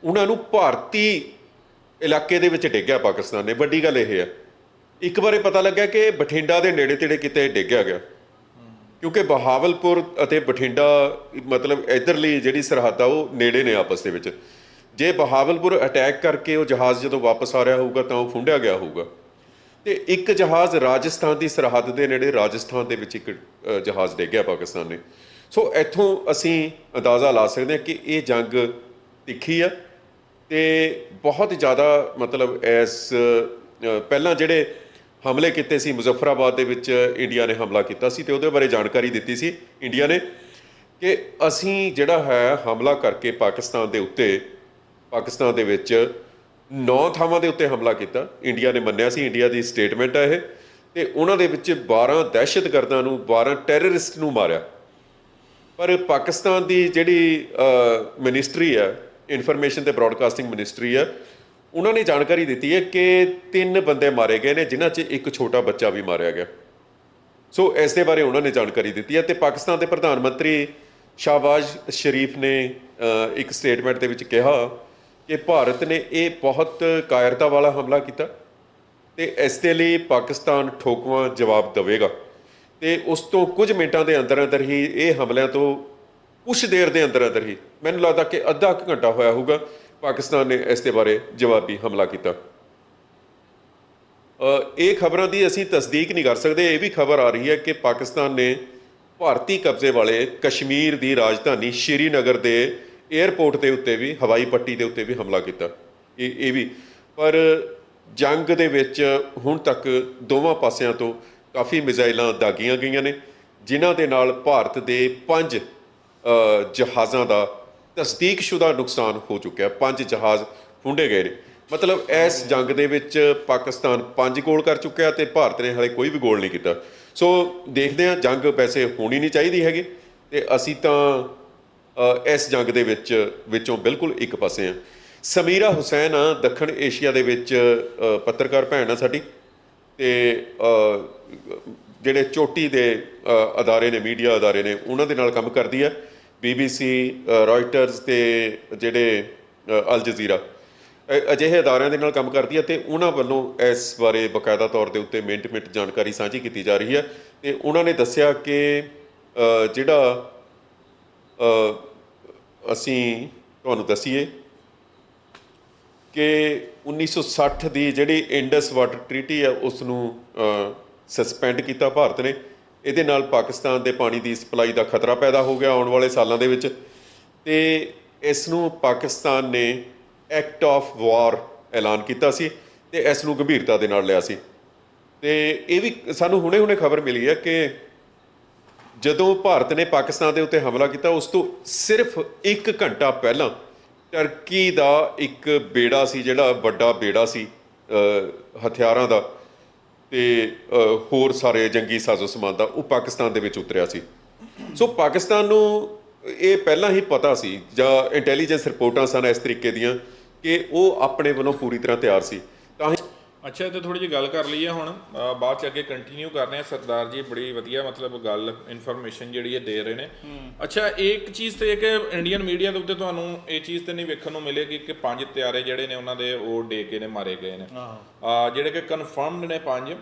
ਉਹਨਾਂ ਨੂੰ ਭਾਰਤੀ ਇਲਾਕੇ ਦੇ ਵਿੱਚ ਡਿੱਗਿਆ ਪਾਕਿਸਤਾਨ ਨੇ। ਵੱਡੀ ਗੱਲ ਇਹ ਹੈ। ਇੱਕ ਵਾਰੇ ਪਤਾ ਲੱਗਾ ਕਿ ਬਠਿੰਡਾ ਦੇ ਨੇੜੇ ਤੇੜੇ ਕਿਤੇ ਡਿੱਗਿਆ ਗਿਆ। ਕਿਉਂਕਿ ਬਹਾਵਲਪੁਰ ਅਤੇ ਬਠਿੰਡਾ ਮਤਲਬ ਇਧਰਲੀ ਜਿਹੜੀ ਸਰਹੱਦ ਆ ਉਹ ਨੇੜੇ ਨੇ ਆਪਸ ਦੇ ਵਿੱਚ। ਜੇ ਬਹਾਵਲਪੁਰ ਅਟੈਕ ਕਰਕੇ ਉਹ ਜਹਾਜ਼ ਜਦੋਂ ਵਾਪਸ ਆ ਰਿਹਾ ਹੋਊਗਾ ਤਾਂ ਉਹ ਫੁੰਡਿਆ ਗਿਆ ਹੋਊਗਾ। ਤੇ ਇੱਕ ਜਹਾਜ਼ ਰਾਜਸਥਾਨ ਦੀ ਸਰਹੱਦ ਦੇ ਨੇੜੇ ਰਾਜਸਥਾਨ ਦੇ ਵਿੱਚ ਇੱਕ ਜਹਾਜ਼ ਡਿੱਗਿਆ ਪਾਕਿਸਤਾਨ ਨੇ। ਸੋ ਇੱਥੋਂ ਅਸੀਂ ਅੰਦਾਜ਼ਾ ਲਾ ਸਕਦੇ ਹਾਂ ਕਿ ਇਹ ਜੰਗ ਤਿੱਖੀ ਆ ਤੇ ਬਹੁਤ ਜ਼ਿਆਦਾ ਮਤਲਬ ਇਸ ਪਹਿਲਾਂ ਜਿਹੜੇ ਹਮਲੇ ਕੀਤੇ ਸੀ ਮੁਜ਼ੱਫਰਾਬਾਦ ਦੇ ਵਿੱਚ ਇੰਡੀਆ ਨੇ ਹਮਲਾ ਕੀਤਾ ਸੀ ਤੇ ਉਹਦੇ ਬਾਰੇ ਜਾਣਕਾਰੀ ਦਿੱਤੀ ਸੀ ਇੰਡੀਆ ਨੇ ਕਿ ਅਸੀਂ ਜਿਹੜਾ ਹੈ ਹਮਲਾ ਕਰਕੇ ਪਾਕਿਸਤਾਨ ਦੇ ਉੱਤੇ ਪਾਕਿਸਤਾਨ ਦੇ ਵਿੱਚ ਨੌ ਥਾਵਾਂ ਦੇ ਉੱਤੇ ਹਮਲਾ ਕੀਤਾ। ਇੰਡੀਆ ਨੇ ਮੰਨਿਆ ਸੀ, ਇੰਡੀਆ ਦੀ ਸਟੇਟਮੈਂਟ ਹੈ ਇਹ। ਤੇ ਉਹਨਾਂ ਦੇ ਵਿੱਚ 12 ਦਹਿਸ਼ਤਗਰਦਾਂ ਨੂੰ 12 ਟੈਰਰਿਸਟ ਨੂੰ ਮਾਰਿਆ। ਪਰ ਪਾਕਿਸਤਾਨ ਦੀ ਜਿਹੜੀ ਮਿਨਿਸਟਰੀ ਹੈ ਇਨਫੋਰਮੇਸ਼ਨ ਤੇ ਬ੍ਰਾਡਕਾਸਟਿੰਗ ਮਿਨਿਸਟਰੀ ਹੈ ਉਹਨਾਂ ਨੇ ਜਾਣਕਾਰੀ ਦਿੱਤੀ ਹੈ ਕਿ ਤਿੰਨ ਬੰਦੇ ਮਾਰੇ ਗਏ ਨੇ, ਜਿਨ੍ਹਾਂ 'ਚ ਇੱਕ ਛੋਟਾ ਬੱਚਾ ਵੀ ਮਾਰਿਆ ਗਿਆ। ਸੋ ਇਸ ਦੇ ਬਾਰੇ ਉਹਨਾਂ ਨੇ ਜਾਣਕਾਰੀ ਦਿੱਤੀ ਹੈ ਤੇ ਪਾਕਿਸਤਾਨ ਦੇ ਪ੍ਰਧਾਨ ਮੰਤਰੀ ਸ਼ਾਹਬਾਜ਼ ਸ਼ਰੀਫ ਨੇ ਇੱਕ ਸਟੇਟਮੈਂਟ ਦੇ ਵਿੱਚ ਕਿਹਾ ਕਿ ਭਾਰਤ ਨੇ ਇਹ ਬਹੁਤ ਕਾਇਰਤਾ ਵਾਲਾ ਹਮਲਾ ਕੀਤਾ ਤੇ ਇਸ ਦੇ ਲਈ ਪਾਕਿਸਤਾਨ ਠੋਕਵਾਂ ਜਵਾਬ ਦੇਵੇਗਾ। ਤੇ ਉਸ ਤੋਂ ਕੁਝ ਮਿੰਟਾਂ ਦੇ ਅੰਦਰ ਅੰਦਰ ਹੀ ਇਹ ਹਮਲਿਆਂ ਤੋਂ ਕੁਝ ਦੇਰ ਦੇ ਅੰਦਰ ਅੰਦਰ ਹੀ ਮੈਨੂੰ ਲੱਗਦਾ ਕਿ ਅੱਧਾ ਕੁ ਘੰਟਾ ਹੋਇਆ ਹੋਊਗਾ ਪਾਕਿਸਤਾਨ ਨੇ ਇਸ ਦੇ ਬਾਰੇ ਜਵਾਬੀ ਹਮਲਾ ਕੀਤਾ। ਇਹ ਖਬਰਾਂ ਦੀ ਅਸੀਂ ਤਸਦੀਕ ਨਹੀਂ ਕਰ ਸਕਦੇ। ਇਹ ਵੀ ਖਬਰ ਆ ਰਹੀ ਹੈ ਕਿ ਪਾਕਿਸਤਾਨ ਨੇ ਭਾਰਤੀ ਕਬਜ਼ੇ ਵਾਲੇ ਕਸ਼ਮੀਰ ਦੀ ਰਾਜਧਾਨੀ ਸ਼੍ਰੀਨਗਰ ਦੇ 에ਅਰਪੋਰਟ ਦੇ ਉੱਤੇ ਵੀ, ਹਵਾਈ ਪੱਟੀ ਦੇ ਉੱਤੇ ਵੀ ਹਮਲਾ ਕੀਤਾ। ਇਹ ਇਹ ਵੀ। ਪਰ ਜੰਗ ਦੇ ਵਿੱਚ ਹੁਣ ਤੱਕ ਦੋਵਾਂ ਪਾਸਿਆਂ ਤੋਂ ਕਾਫੀ ਮਿਜ਼ਾਈਲਾਂ ਦਾਗੀਆਂ ਗਈਆਂ ਨੇ, ਜਿਨ੍ਹਾਂ ਦੇ ਨਾਲ ਭਾਰਤ ਦੇ ਪੰਜ ਜਹਾਜ਼ਾਂ ਦਾ ਤਸਦੀਕਸ਼ੁਦਾ ਨੁਕਸਾਨ ਹੋ ਚੁੱਕਿਆ। ਪੰਜ ਜਹਾਜ਼ ਫੁੰਡੇ ਗਏ ਨੇ। ਮਤਲਬ ਇਸ ਜੰਗ ਦੇ ਵਿੱਚ ਪਾਕਿਸਤਾਨ ਪੰਜ ਗੋਲ ਕਰ ਚੁੱਕਿਆ ਤੇ ਭਾਰਤ ਨੇ ਹਾਲੇ ਕੋਈ ਵੀ ਗੋਲ ਨਹੀਂ ਕੀਤਾ। ਸੋ ਦੇਖਦੇ ਹਾਂ, ਜੰਗ ਵੈਸੇ ਹੋਣੀ ਨਹੀਂ ਚਾਹੀਦੀ ਹੈਗੀ ਤੇ ਅਸੀਂ ਤਾਂ ਇਸ ਜੰਗ ਦੇ ਵਿੱਚ, ਵਿੱਚੋਂ ਬਿਲਕੁਲ ਇੱਕ ਪਾਸੇ ਆ। ਸਮੀਰਾ ਹੁਸੈਨ ਆ, ਦੱਖਣ ਏਸ਼ੀਆ ਦੇ ਵਿੱਚ ਪੱਤਰਕਾਰ ਭੈਣ ਆ ਸਾਡੀ। ਤੇ ਜਿਹੜੇ ਚੋਟੀ ਦੇ ਅਦਾਰੇ ਨੇ, ਮੀਡੀਆ ਅਦਾਰੇ ਨੇ, ਉਹਨਾਂ ਦੇ ਨਾਲ ਕੰਮ ਕਰਦੀ ਹੈ BBC ਰਾਇਟਰਸ ਤੇ ਜਿਹੜੇ ਅਲ ਜਜ਼ੀਰਾ। ਅਜਿਹੇ ਅਦਾਰਿਆਂ ਦੇ ਨਾਲ ਕੰਮ ਕਰਦੀ ਹੈ ਤੇ ਉਹਨਾਂ ਵੱਲੋਂ ਇਸ ਬਾਰੇ ਬਕਾਇਦਾ ਤੌਰ ਦੇ ਉੱਤੇ ਮਿੰਟ ਮਿੰਟ ਜਾਣਕਾਰੀ ਸਾਂਝੀ ਕੀਤੀ ਜਾ ਰਹੀ ਹੈ ਤੇ ਉਹਨਾਂ ਨੇ ਦੱਸਿਆ ਕਿ ਜਿਹੜਾ ਅਸੀਂ ਤੁਹਾਨੂੰ ਦੱਸੀਏ ਕਿ 1960 ਦੀ ਜਿਹੜੀ ਇੰਡਸ ਵਾਟਰ ਟ੍ਰੀਟੀ ਹੈ ਉਸ ਨੂੰ ਸਸਪੈਂਡ ਕੀਤਾ ਭਾਰਤ ਨੇ। ਇਹਦੇ ਨਾਲ ਪਾਕਿਸਤਾਨ ਦੇ ਪਾਣੀ ਦੀ ਸਪਲਾਈ ਦਾ ਖਤਰਾ ਪੈਦਾ ਹੋ ਗਿਆ ਆਉਣ ਵਾਲੇ ਸਾਲਾਂ ਦੇ ਵਿੱਚ। ਤੇ ਇਸ ਨੂੰ ਪਾਕਿਸਤਾਨ ਨੇ ਐਕਟ ਆਫ ਵਾਰ ਐਲਾਨ ਕੀਤਾ ਸੀ ਤੇ ਇਸ ਨੂੰ ਗੰਭੀਰਤਾ ਦੇ ਨਾਲ ਲਿਆ ਸੀ। ਤੇ ਇਹ ਵੀ ਸਾਨੂੰ ਹੁਣੇ-ਹੁਣੇ ਖਬਰ ਮਿਲੀ ਹੈ ਕਿ ਜਦੋਂ ਭਾਰਤ ਨੇ ਪਾਕਿਸਤਾਨ ਦੇ ਉੱਤੇ ਹਮਲਾ ਕੀਤਾ, ਉਸ ਤੋਂ ਸਿਰਫ 1 ਘੰਟਾ ਪਹਿਲਾਂ ਟਰਕੀ ਦਾ ਇੱਕ ਬੇੜਾ ਸੀ, ਜਿਹੜਾ ਵੱਡਾ ਬੇੜਾ ਸੀ ਹਥਿਆਰਾਂ ਦਾ, ਤੇ ਹੋਰ ਸਾਰੇ ਜੰਗੀ ਸਾਜ਼ੋ ਸਮਾਨ ਦਾ, ਉਹ ਪਾਕਿਸਤਾਨ ਦੇ ਵਿੱਚ ਉਤਰਿਆ ਸੀ। ਸੋ ਪਾਕਿਸਤਾਨ ਨੂੰ ਇਹ ਪਹਿਲਾਂ ਹੀ ਪਤਾ ਸੀ, ਜਾਂ ਇੰਟੈਲੀਜੈਂਸ ਰਿਪੋਰਟਾਂ ਸਨ ਇਸ ਤਰੀਕੇ ਦੀਆਂ, ਕਿ ਉਹ ਆਪਣੇ ਵੱਲੋਂ ਪੂਰੀ ਤਰ੍ਹਾਂ ਤਿਆਰ ਸੀ। ਤਾਂ ਹੀ
ਅੱਛਾ ਤੇ ਥੋੜੀ ਜਿਹੀ ਗੱਲ ਕਰ ਲਈਏ ਹੁਣ। ਬਾਅਦ ਚ ਅੱਗੇ ਕੰਟੀਨਿਊ ਕਰਨੇ ਆ। ਸਰਦਾਰ ਜੀ ਬੜੀ ਵਧੀਆ ਮਤਲਬ ਗੱਲ ਇਨਫੋਰਮੇਸ਼ਨ ਜਿਹੜੀ ਇਹ ਦੇ ਰਹੇ ਨੇ। ਅੱਛਾ ਇੱਕ ਚੀਜ਼ ਤੇ ਕਿ ਇੰਡੀਅਨ ਮੀਡੀਆ ਦੇ ਉੱਤੇ ਤੁਹਾਨੂੰ ਇਹ ਚੀਜ਼ ਤੇ ਨਹੀਂ ਵੇਖਣ ਨੂੰ ਮਿਲੇਗੀ ਕਿ ਪੰਜ ਤਿਆਰੇ ਜਿਹੜੇ ਨੇ ਉਹਨਾਂ ਦੇ ਉਹ ਡੇ ਕੇ ਨੇ ਮਾਰੇ ਗਏ ਨੇ। ਆ ਜਿਹੜੇ ਕਿ ਕਨਫਰਮਡ ਨੇ ਪੰਜ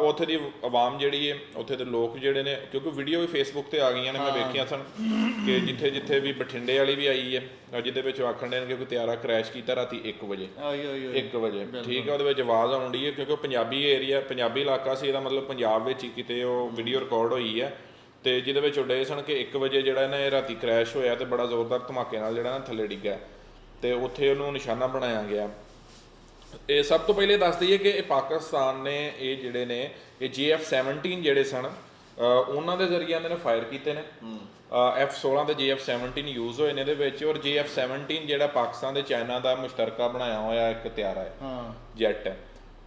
ਉੱਥੇ ਦੀ ਆਵਾਮ ਜਿਹੜੀ ਹੈ ਉੱਥੇ ਦੇ ਲੋਕ ਜਿਹੜੇ ਨੇ ਕਿਉਂਕਿ ਵੀਡੀਓ ਵੀ ਫੇਸਬੁੱਕ ਤੇ ਆ ਗਈਆਂ ਨੇ ਮੈਂ ਵੇਖੀਆਂ ਸਨ ਕਿ ਜਿੱਥੇ ਜਿੱਥੇ ਵੀ ਬਠਿੰਡੇ ਵਾਲੀ ਵੀ ਆਈ ਹੈ ਜਿਹਦੇ ਵਿੱਚ ਆਖਣ ਨੇ ਕਿ ਕੋਈ ਤਿਆਰਾ ਕ੍ਰੈਸ਼ ਕੀਤਾ ਰਾਤੀ 1 ਵਜੇ।
ਆਈ ਆਈ ਆਈ।
1 ਵਜੇ। ਠੀਕ ਹੈ ਉਹਦੇ ਵਿੱਚ ਆਵਾਜ਼ ਆਉਂਦੀ ਹੈ ਕਿਉਂਕਿ ਉਹ ਪੰਜਾਬੀ ਏਰੀਆ ਪੰਜਾਬੀ ਇਲਾਕਾ ਸੀ ਇਹਦਾ ਮਤਲਬ ਪੰਜਾਬ ਵਿੱਚ ਹੀ ਕਿਤੇ ਉਹ ਵੀਡੀਓ ਰਿਕਾਰਡ ਹੋਈ ਹੈ। ਤੇ ਜਿਹਦੇ ਵਿੱਚ ਉੱਡੇ ਸਨ ਕਿ 1 ਵਜੇ ਜਿਹੜਾ ਨਾ ਇਹ ਰਾਤੀ ਕ੍ਰੈਸ਼ ਹੋਇਆ ਤੇ ਬੜਾ ਜ਼ੋਰਦਾਰ ਧਮਾਕੇ ਨਾਲ ਜਿਹੜਾ ਨਾ ਥੱਲੇ ਡਿੱਗਿਆ। ਤੇ ਉੱਥੇ ਉਹਨੂੰ ਨਿਸ਼ਾਨਾ ਬਣਾਇਆ ਗਿਆ। ਇਹ ਸਭ ਤੋਂ ਪਹਿਲੇ ਦੱਸ ਦਈਏ ਕਿ ਇਹ ਪਾਕਿਸਤਾਨ ਨੇ ਇਹ ਜਿਹੜੇ ਨੇ ਇਹ JF17 ਜਿਹੜੇ ਸਨ ਉਹਨਾਂ ਦੇ ਜ਼ਰੀਏ ਇਹਨਾਂ ਨੇ ਫਾਇਰ ਕੀਤੇ ਨੇ। F16 ਤੇ JF17 ਯੂਜ਼ ਹੋਏ ਨੇ ਇਹਦੇ ਵਿੱਚ ਔਰ JF17 ਜਿਹੜਾ ਪਾਕਿਸਤਾਨ ਤੇ ਚਾਈਨਾ ਦਾ ਮੁਸ਼ਤਰਕਾ ਬਣਾਇਆ ਹੋਇਆ ਇੱਕ ਤਿਆਰਾ ਹੈ।
ਹਾਂ।
ਜੈਟ। ਹੈ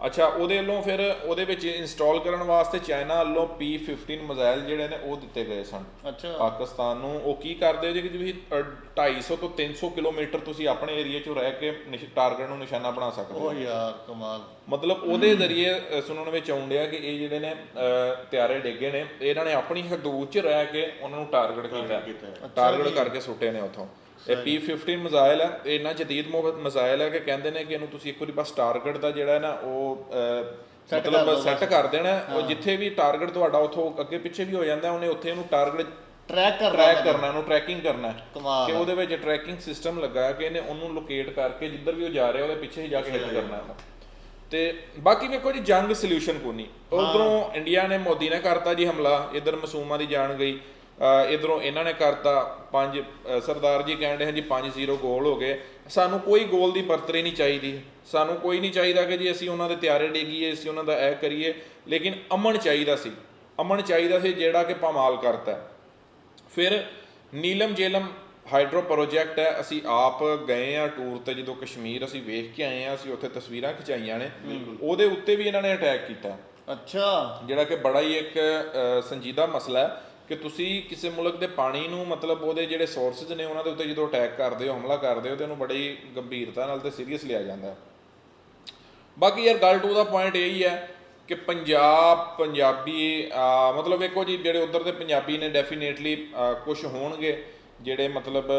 ਅੱਛਾ ਉਹਦੇ ਵੱਲੋਂ ਫਿਰ ਉਹਦੇ ਵਿੱਚ ਇੰਸਟਾਲ ਕਰਨ ਵਾਸਤੇ ਚਾਈਨਾ ਵੱਲੋਂ P15 ਮਿਜ਼ਾਈਲ ਜਿਹੜੇ ਨੇ ਉਹ ਦਿੱਤੇ ਗਏ ਸਨ।
ਅੱਛਾ।
ਪਾਕਿਸਤਾਨ ਨੂੰ ਉਹ ਕੀ ਕਰਦੇ ਜੇ ਕਿ ਤੁਸੀਂ ਅਹ, 250 ਤੋਂ 300 ਕਿਲੋਮੀਟਰ ਤੁਸੀਂ ਆਪਣੇ ਏਰੀਆ 'ਚੋਂ ਰਹਿ ਕੇ ਟਾਰਗੇਟ ਨੂੰ ਨਿਸ਼ਾਨਾ ਬਣਾ ਸਕਦੇ ਹੋ।
ਉਹ ਯਾਰ ਕਮਾਲ।
ਮਤਲਬ ਉਹਦੇ ਜ਼ਰੀਏ ਸੁਣਨ ਵਿੱਚ ਆਉਂਦਿਆ ਕਿ ਇਹ ਜਿਹੜੇ ਨੇ ਤਿਆਰੇ ਡਿੱਗੇ ਨੇ ਇਹਨਾਂ ਨੇ ਆਪਣੀ ਹਦੂਦ 'ਚ ਰਹਿ ਕੇ ਉਹਨਾਂ ਨੂੰ ਟਾਰਗੇਟ ਕੀਤਾ। ਟਾਰਗੇਟ ਕਰਕੇ ਸੁੱਟੇ ਨੇ ਉਥੋਂ। ਇਹ P15 ਮਿਜ਼ਾਈਲ ਹੈ ਇਹ ਇੰਨਾ ਜਦੀਦ ਮਿਜ਼ਾਈਲ ਹੈ ਕਿ ਕਹਿੰਦੇ ਨੇ ਕਿ ਇਹਨੂੰ ਤੁਸੀਂ ਇੱਕ ਵਾਰੀ ਬਸ ਟਾਰਗੇਟ ਦਾ ਜਿਹੜਾ ਹੈ ਨਾ ਉਹ ਮਤਲਬ ਸੈੱਟ ਕਰ ਦੇਣਾ। ਉਹ ਜਿੱਥੇ ਵੀ ਟਾਰਗੇਟ ਤੁਹਾਡਾ ਉਥੋਂ ਅੱਗੇ ਪਿੱਛੇ ਵੀ ਹੋ ਜਾਂਦਾ ਉਹਨੇ ਉੱਥੇ ਉਹਨੂੰ ਟਾਰਗੇਟ
ਟਰੈਕ ਕਰ
ਟਰੈਕ ਕਰਨਾ ਉਹਨੂੰ ਟਰੈਕਿੰਗ ਕਰਨਾ ਕਿ ਉਹਦੇ ਵਿੱਚ ਟਰੈਕਿੰਗ ਸਿਸਟਮ ਲੱਗਾ ਕਿ ਇਹਨੇ ਉਹਨੂੰ ਲੋਕੇਟ ਕਰਕੇ ਜਿੱਧਰ ਵੀ ਉਹ ਜਾ ਰਿਹਾ ਉਹਦੇ ਪਿੱਛੇ ਹੀ ਜਾ ਕੇ ਹਿੱਟ ਕਰਨਾ ਹੈ। ਤੇ ਬਾਕੀ ਵੇਖੋ ਜੀ ਜੰਗ ਸੋਲੂਸ਼ਨ ਕੋਈ ਨਹੀਂ। ਉਧਰੋਂ ਇੰਡੀਆ ਨੇ ਮੋਦੀ ਨੇ ਕਰਤਾ ਜੀ ਹਮਲਾ ਇਧਰ ਮਾਸੂਮਾਂ ਦੀ ਜਾਨ ਗਈ। ਇਧਰੋਂ ਇਹਨਾਂ ਨੇ ਕਰਤਾ ਪੰਜ ਸਰਦਾਰ ਜੀ ਕਹਿੰਦੇ ਹਨ ਜੀ 5-0 ਗੋਲ ਹੋ ਗਏ। ਸਾਨੂੰ ਕੋਈ ਗੋਲ ਦੀ ਬਰਤਰੀ ਨਹੀਂ ਚਾਹੀਦੀ। ਸਾਨੂੰ ਕੋਈ ਨਹੀਂ ਚਾਹੀਦਾ ਕਿ ਜੀ ਅਸੀਂ ਉਹਨਾਂ ਦੇ ਤਿਆਰੇ ਡੇਗੀਏ ਅਸੀਂ ਉਹਨਾਂ ਦਾ ਇਹ ਕਰੀਏ। ਲੇਕਿਨ ਅਮਨ ਚਾਹੀਦਾ ਸੀ। ਅਮਨ ਚਾਹੀਦਾ ਸੀ ਜਿਹੜਾ ਕਿ ਪਮਾਲ ਕਰਤਾ। ਫਿਰ ਨੀਲਮ ਜੇਲਮ ਹਾਈਡਰੋ ਪ੍ਰੋਜੈਕਟ ਹੈ। ਅਸੀਂ ਆਪ ਗਏ ਆ ਟੂਰ ਤੇ ਜਦੋਂ ਕਸ਼ਮੀਰ ਅਸੀਂ ਵੇਖ ਕੇ ਆਏ ਆ ਅਸੀਂ ਉੱਥੇ ਤਸਵੀਰਾਂ ਖਿਚਾਈਆਂ ਨੇ। ਉਹਦੇ ਉੱਤੇ ਵੀ ਇਹਨਾਂ ਨੇ ਅਟੈਕ ਕੀਤਾ।
ਅੱਛਾ।
ਜਿਹੜਾ ਕਿ ਬੜਾ ਹੀ ਇੱਕ ਸੰਜੀਦਾ ਮਸਲਾ ਹੈ। ਕਿ ਤੁਸੀਂ ਕਿਸੇ ਮੁਲਕ ਦੇ ਪਾਣੀ ਨੂੰ ਮਤਲਬ ਉਹਦੇ ਜਿਹੜੇ ਸੋਰਸਸ ਨੇ ਉਹਨਾਂ ਦੇ ਉੱਤੇ ਜਦੋਂ ਅਟੈਕ ਕਰਦੇ ਹੋ ਹਮਲਾ ਕਰਦੇ ਹੋ ਤੇ ਉਹਨੂੰ ਬੜੀ ਗੰਭੀਰਤਾ ਨਾਲ ਤੇ ਸੀਰੀਅਸ ਲਿਆ ਜਾਂਦਾ ਬਾਕੀ ਯਾਰ ਗੱਲ ਟੂ ਦਾ ਪੁਆਇੰਟ ਇਹ ਹੀ ਹੈ ਕਿ ਪੰਜਾਬ ਪੰਜਾਬੀ ਮਤਲਬ ਵੇਖੋ ਜੀ ਜਿਹੜੇ ਉਧਰ ਦੇ ਪੰਜਾਬੀ ਨੇ ਡੈਫੀਨੇਟਲੀ ਕੁਝ ਹੋਣਗੇ ਜਿਹੜੇ ਮਤਲਬ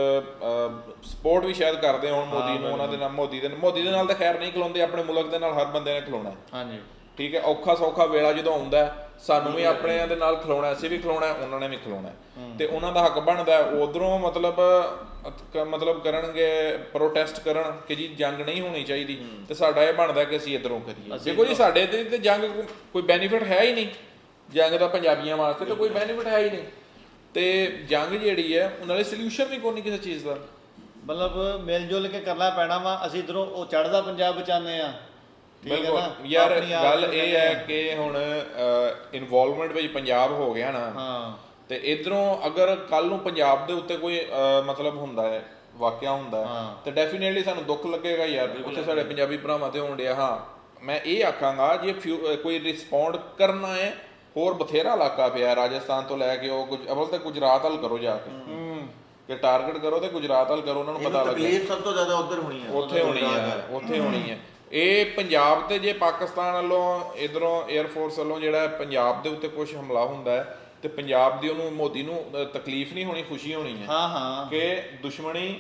ਸਪੋਰਟ ਵੀ ਸ਼ਾਇਦ ਕਰਦੇ ਹੋਣ ਮੋਦੀ ਨੂੰ ਉਹਨਾਂ ਦੇ ਨਾਲ ਮੋਦੀ ਦੇ ਮੋਦੀ ਦੇ ਨਾਲ ਤਾਂ ਖੈਰ ਨਹੀਂ ਖਲੋਂਦੇ ਆਪਣੇ ਮੁਲਕ ਦੇ ਨਾਲ ਹਰ ਬੰਦੇ ਨੇ ਖਲੋਣਾ।
ਹਾਂਜੀ।
ਠੀਕ ਹੈ ਔਖਾ ਸੌਖਾ ਵੇਲਾ ਜਦੋਂ ਆਉਂਦਾ ਸਾਨੂੰ ਵੀ ਆਪਣਿਆਂ ਦੇ ਨਾਲ ਖਲੋਣਾ ਅਸੀਂ ਵੀ ਖਲੋਣਾ ਉਹਨਾਂ ਨੇ ਵੀ ਖਲੋਣਾ। ਤੇ ਉਹਨਾਂ ਦਾ ਹੱਕ ਬਣਦਾ ਉਧਰੋਂ ਮਤਲਬ ਮਤਲਬ ਕਰਨਗੇ ਪ੍ਰੋਟੈਸਟ ਕਰਨ ਕਿ ਜੀ ਜੰਗ ਨਹੀਂ ਹੋਣੀ ਚਾਹੀਦੀ। ਤੇ ਸਾਡਾ ਇਹ ਬਣਦਾ ਕਿ ਅਸੀਂ ਇਧਰੋਂ ਕਰੀਏ। ਦੇਖੋ ਜੀ ਸਾਡੇ ਤੇ ਤੇ ਜੰਗ ਕੋਈ ਬੈਨੀਫਿਟ ਹੈ ਹੀ ਨਹੀਂ ਜੰਗ ਦਾ ਪੰਜਾਬੀਆਂ ਵਾਸਤੇ ਤਾਂ ਕੋਈ ਬੈਨੀਫਿਟ ਹੈ ਹੀ ਨਹੀਂ। ਤੇ ਜੰਗ ਜਿਹੜੀ ਹੈ ਉਹਨਾਂ ਲਈ ਸੋਲੂਸ਼ਨ ਵੀ ਕੋਈ ਨਹੀਂ ਕਿਸੇ ਚੀਜ਼ ਦਾ।
ਮਤਲਬ ਮਿਲ ਜੁਲ ਕੇ ਕਰਨਾ ਪੈਣਾ ਵਾ ਅਸੀਂ ਇਧਰੋਂ ਉਹ ਚੜਦਾ ਪੰਜਾਬ ਬਚਾਉਂਦੇ ਆ
ਬਿਲਕੁਲ ਯਾਰ ਗੱਲ ਇਹ ਹੈ। ਕਿ ਹੁਣ ਇਨਵੋਲਵਮੈਂਟ ਵਿੱਚ ਪੰਜਾਬ ਹੋ ਗਿਆ ਨਾ
ਹਾਂ।
ਤੇ ਇਧਰੋਂ ਅਗਰ ਕੱਲ ਨੂੰ ਪੰਜਾਬ ਦੇ ਉੱਤੇ ਕੋਈ ਮਤਲਬ ਹੁੰਦਾ ਹੈ ਵਾਕਿਆ ਹੁੰਦਾ ਹੈ। ਤੇ ਡੈਫੀਨਿਟਲੀ ਸਾਨੂੰ ਦੁੱਖ ਲੱਗੇਗਾ ਯਾਰ ਉੱਥੇ ਸਾਡੇ ਪੰਜਾਬੀ ਭਰਾਵਾਂ ਤੇ ਹੋਣ ਡਿਆ ਹਾਂ। ਮੈਂ ਇਹ ਆਖਾਂਗਾ ਜੇ ਕੋਈ ਰਿਸਪੌਂਡ ਕਰਨਾ ਹੈ ਹੋਰ ਬਥੇਰਾ ਇਲਾਕਾ ਪਿਆ ਰਾਜਸਥਾਨ ਤੋਂ ਲੈ ਕੇ ਉਹ ਕੁਝ ਅਵਲ ਤੇ ਗੁਜਰਾਤ ਹਲ ਕਰੋ ਜਾ ਕੇ। ਕਿ ਟਾਰਗੇਟ ਕਰੋ ਤੇ ਗੁਜਰਾਤ ਵੱਲ ਕਰੋ ਉਹਨਾਂ ਨੂੰ ਪਤਾ ਲੱਗੇ।
ਤਕਲੀਫ ਸਭ ਤੋਂ ਜ਼ਿਆਦਾ ਉਧਰ ਹੋਣੀ ਹੈ
ਉੱਥੇ ਹੋਣੀ ਹੈ ਉੱਥੇ ਹੋਣੀ ਹੈ ਇਹ ਪੰਜਾਬ ਤੇ ਜੇ ਪਾਕਿਸਤਾਨ ਵੱਲੋਂ ਇਧਰੋਂ 에ਅਰ ਫੋਰਸ ਵੱਲੋਂ ਜਿਹੜਾ ਪੰਜਾਬ ਦੇ ਉੱਤੇ ਕੁਝ ਹਮਲਾ ਹੁੰਦਾ ਹੈ ਤੇ ਪੰਜਾਬ ਦੀ ਉਹਨੂੰ ਮੋਦੀ ਨੂੰ ਤਕਲੀਫ ਨਹੀਂ ਹੋਣੀ ਖੁਸ਼ੀ ਹੋਣੀ ਹੈ
ਹਾਂ ਹਾਂ।
ਕਿ ਦੁਸ਼ਮਣੀ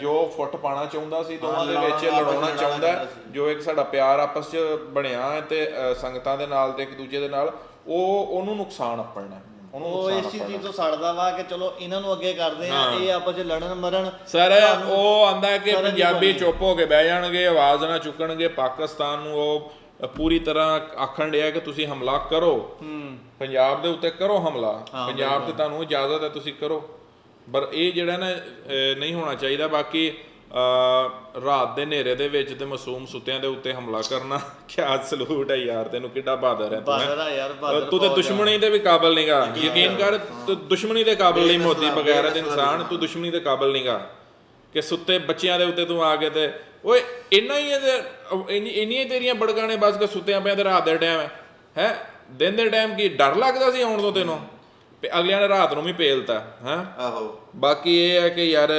ਜੋ ਫੁੱਟ ਪਾਣਾ ਚਾਹੁੰਦਾ ਸੀ ਦੋਵਾਂ ਦੇ ਵਿੱਚ ਲੜਾਉਣਾ ਚਾਹੁੰਦਾ ਜੋ ਇੱਕ ਸਾਡਾ ਪਿਆਰ ਆਪਸ 'ਚ ਬਣਿਆ ਤੇ ਸੰਗਤਾਂ ਦੇ ਨਾਲ ਤੇ ਇੱਕ ਦੂਜੇ ਦੇ ਨਾਲ ਉਹ ਉਹਨੂੰ ਨੁਕਸਾਨ ਆਪਣਾ ਉਹਨੂੰ
ਉਹ
ਨੁਕਸਾਨ
ਇਸ ਚੀਜ਼
ਆਪਣਾ
ਤੋਂ ਸੜਦਾ ਵਾ ਕਿ ਚਲੋ ਇਹਨਾਂ ਨੂੰ ਅੱਗੇ ਕਰਦੇ ਆ ਇਹ ਆਪਸ ਵਿੱਚ ਲੜਨ ਮਰਨ
ਸਰ ਉਹ ਆਂਦਾ ਕਿ
ਦੀ
ਪੰਜਾਬੀ
ਬਣੀ।
ਚੁੱਪ ਹੋ ਕੇ ਬਹਿ ਜਾਣਗੇ ਆਵਾਜ਼ ਨਾ ਚੁੱਕਣਗੇ ਪਾਕਿਸਤਾਨ ਨੂੰ ਉਹ ਪੂਰੀ ਤਰ੍ਹਾਂ ਆਖਣ ਡਿਆ ਕਿ ਤੁਸੀਂ ਹਮਲਾ ਕਰੋ।
ਹੂੰ।
ਪੰਜਾਬ ਦੇ ਉੱਤੇ ਕਰੋ ਹਮਲਾ। ਪੰਜਾਬ ਤੇ ਤੁਹਾਨੂੰ ਇਜਾਜ਼ਤ ਹੈ ਤੁਸੀਂ ਕਰੋ। ਪਰ ਇਹ ਜਿਹੜਾ ਨਾ ਅਹ, ਨਹੀਂ ਹੋਣਾ ਚਾਹੀਦਾ ਬਾਕੀ ਰਾਤ ਦੇ ਹਨੇਰੇ ਦੇ ਵਿੱਚ ਤੇ ਮਾਸੂਮ ਸੁੱਤਿਆਂ ਦੇ ਉੱਤੇ ਹਮਲਾ ਕਰਨਾ ਕਿਆ ਸਲੂਟ ਹੈ ਯਾਰ ਤੈਨੂੰ ਕਿੱਡਾ ਬਹਾਦਰ ਹੈ ਤੂੰ ਹੈਂ?
ਬਹਾਦਰ ਆ ਯਾਰ ਬਹਾਦਰ
ਤੂੰ ਤੇ। ਦੁਸ਼ਮਣੀ ਦੇ ਵੀ ਕਾਬਲ ਨਹੀਂਗਾ ਯਕੀਨ ਕਰ ਤੂੰ ਦੁਸ਼ਮਣੀ ਦੇ ਕਾਬਲ ਨਹੀਂ ਮੋਦੀ ਬਗੈਰਤ ਇਨਸਾਨ ਤੂੰ ਦੁਸ਼ਮਣੀ ਦੇ ਕਾਬਲ ਨਹੀਂਗਾ ਕਿ ਸੁੱਤੇ ਬੱਚਿਆਂ ਦੇ ਉੱਤੇ ਤੂੰ ਆ ਕੇ ਤੇ ਓਏ ਇੰਨਾ ਹੀ ਇੰਨੀਆਂ ਹੀ ਤੇਰੀਆਂ ਬੜਕਾਂ ਨੇ ਬਸ ਕਿ ਸੁੱਤਿਆਂ ਪਿਆ ਤੇ ਰਾਤ ਦੇ ਟਾਈਮ ਹੈ ਹੈ? ਦਿਨ ਦੇ ਟਾਈਮ ਕੀ ਡਰ ਲੱਗਦਾ ਸੀ ਆਉਣ ਤੋਂ ਤੈਨੂੰ? ਤੇ ਅਗਲਿਆਂ ਨੇ ਰਾਤ ਨੂੰ ਵੀ ਪੇਲਤਾ ਹੈ?
ਆਹੋ।
ਬਾਕੀ ਇਹ ਹੈ ਕਿ ਯਾਰ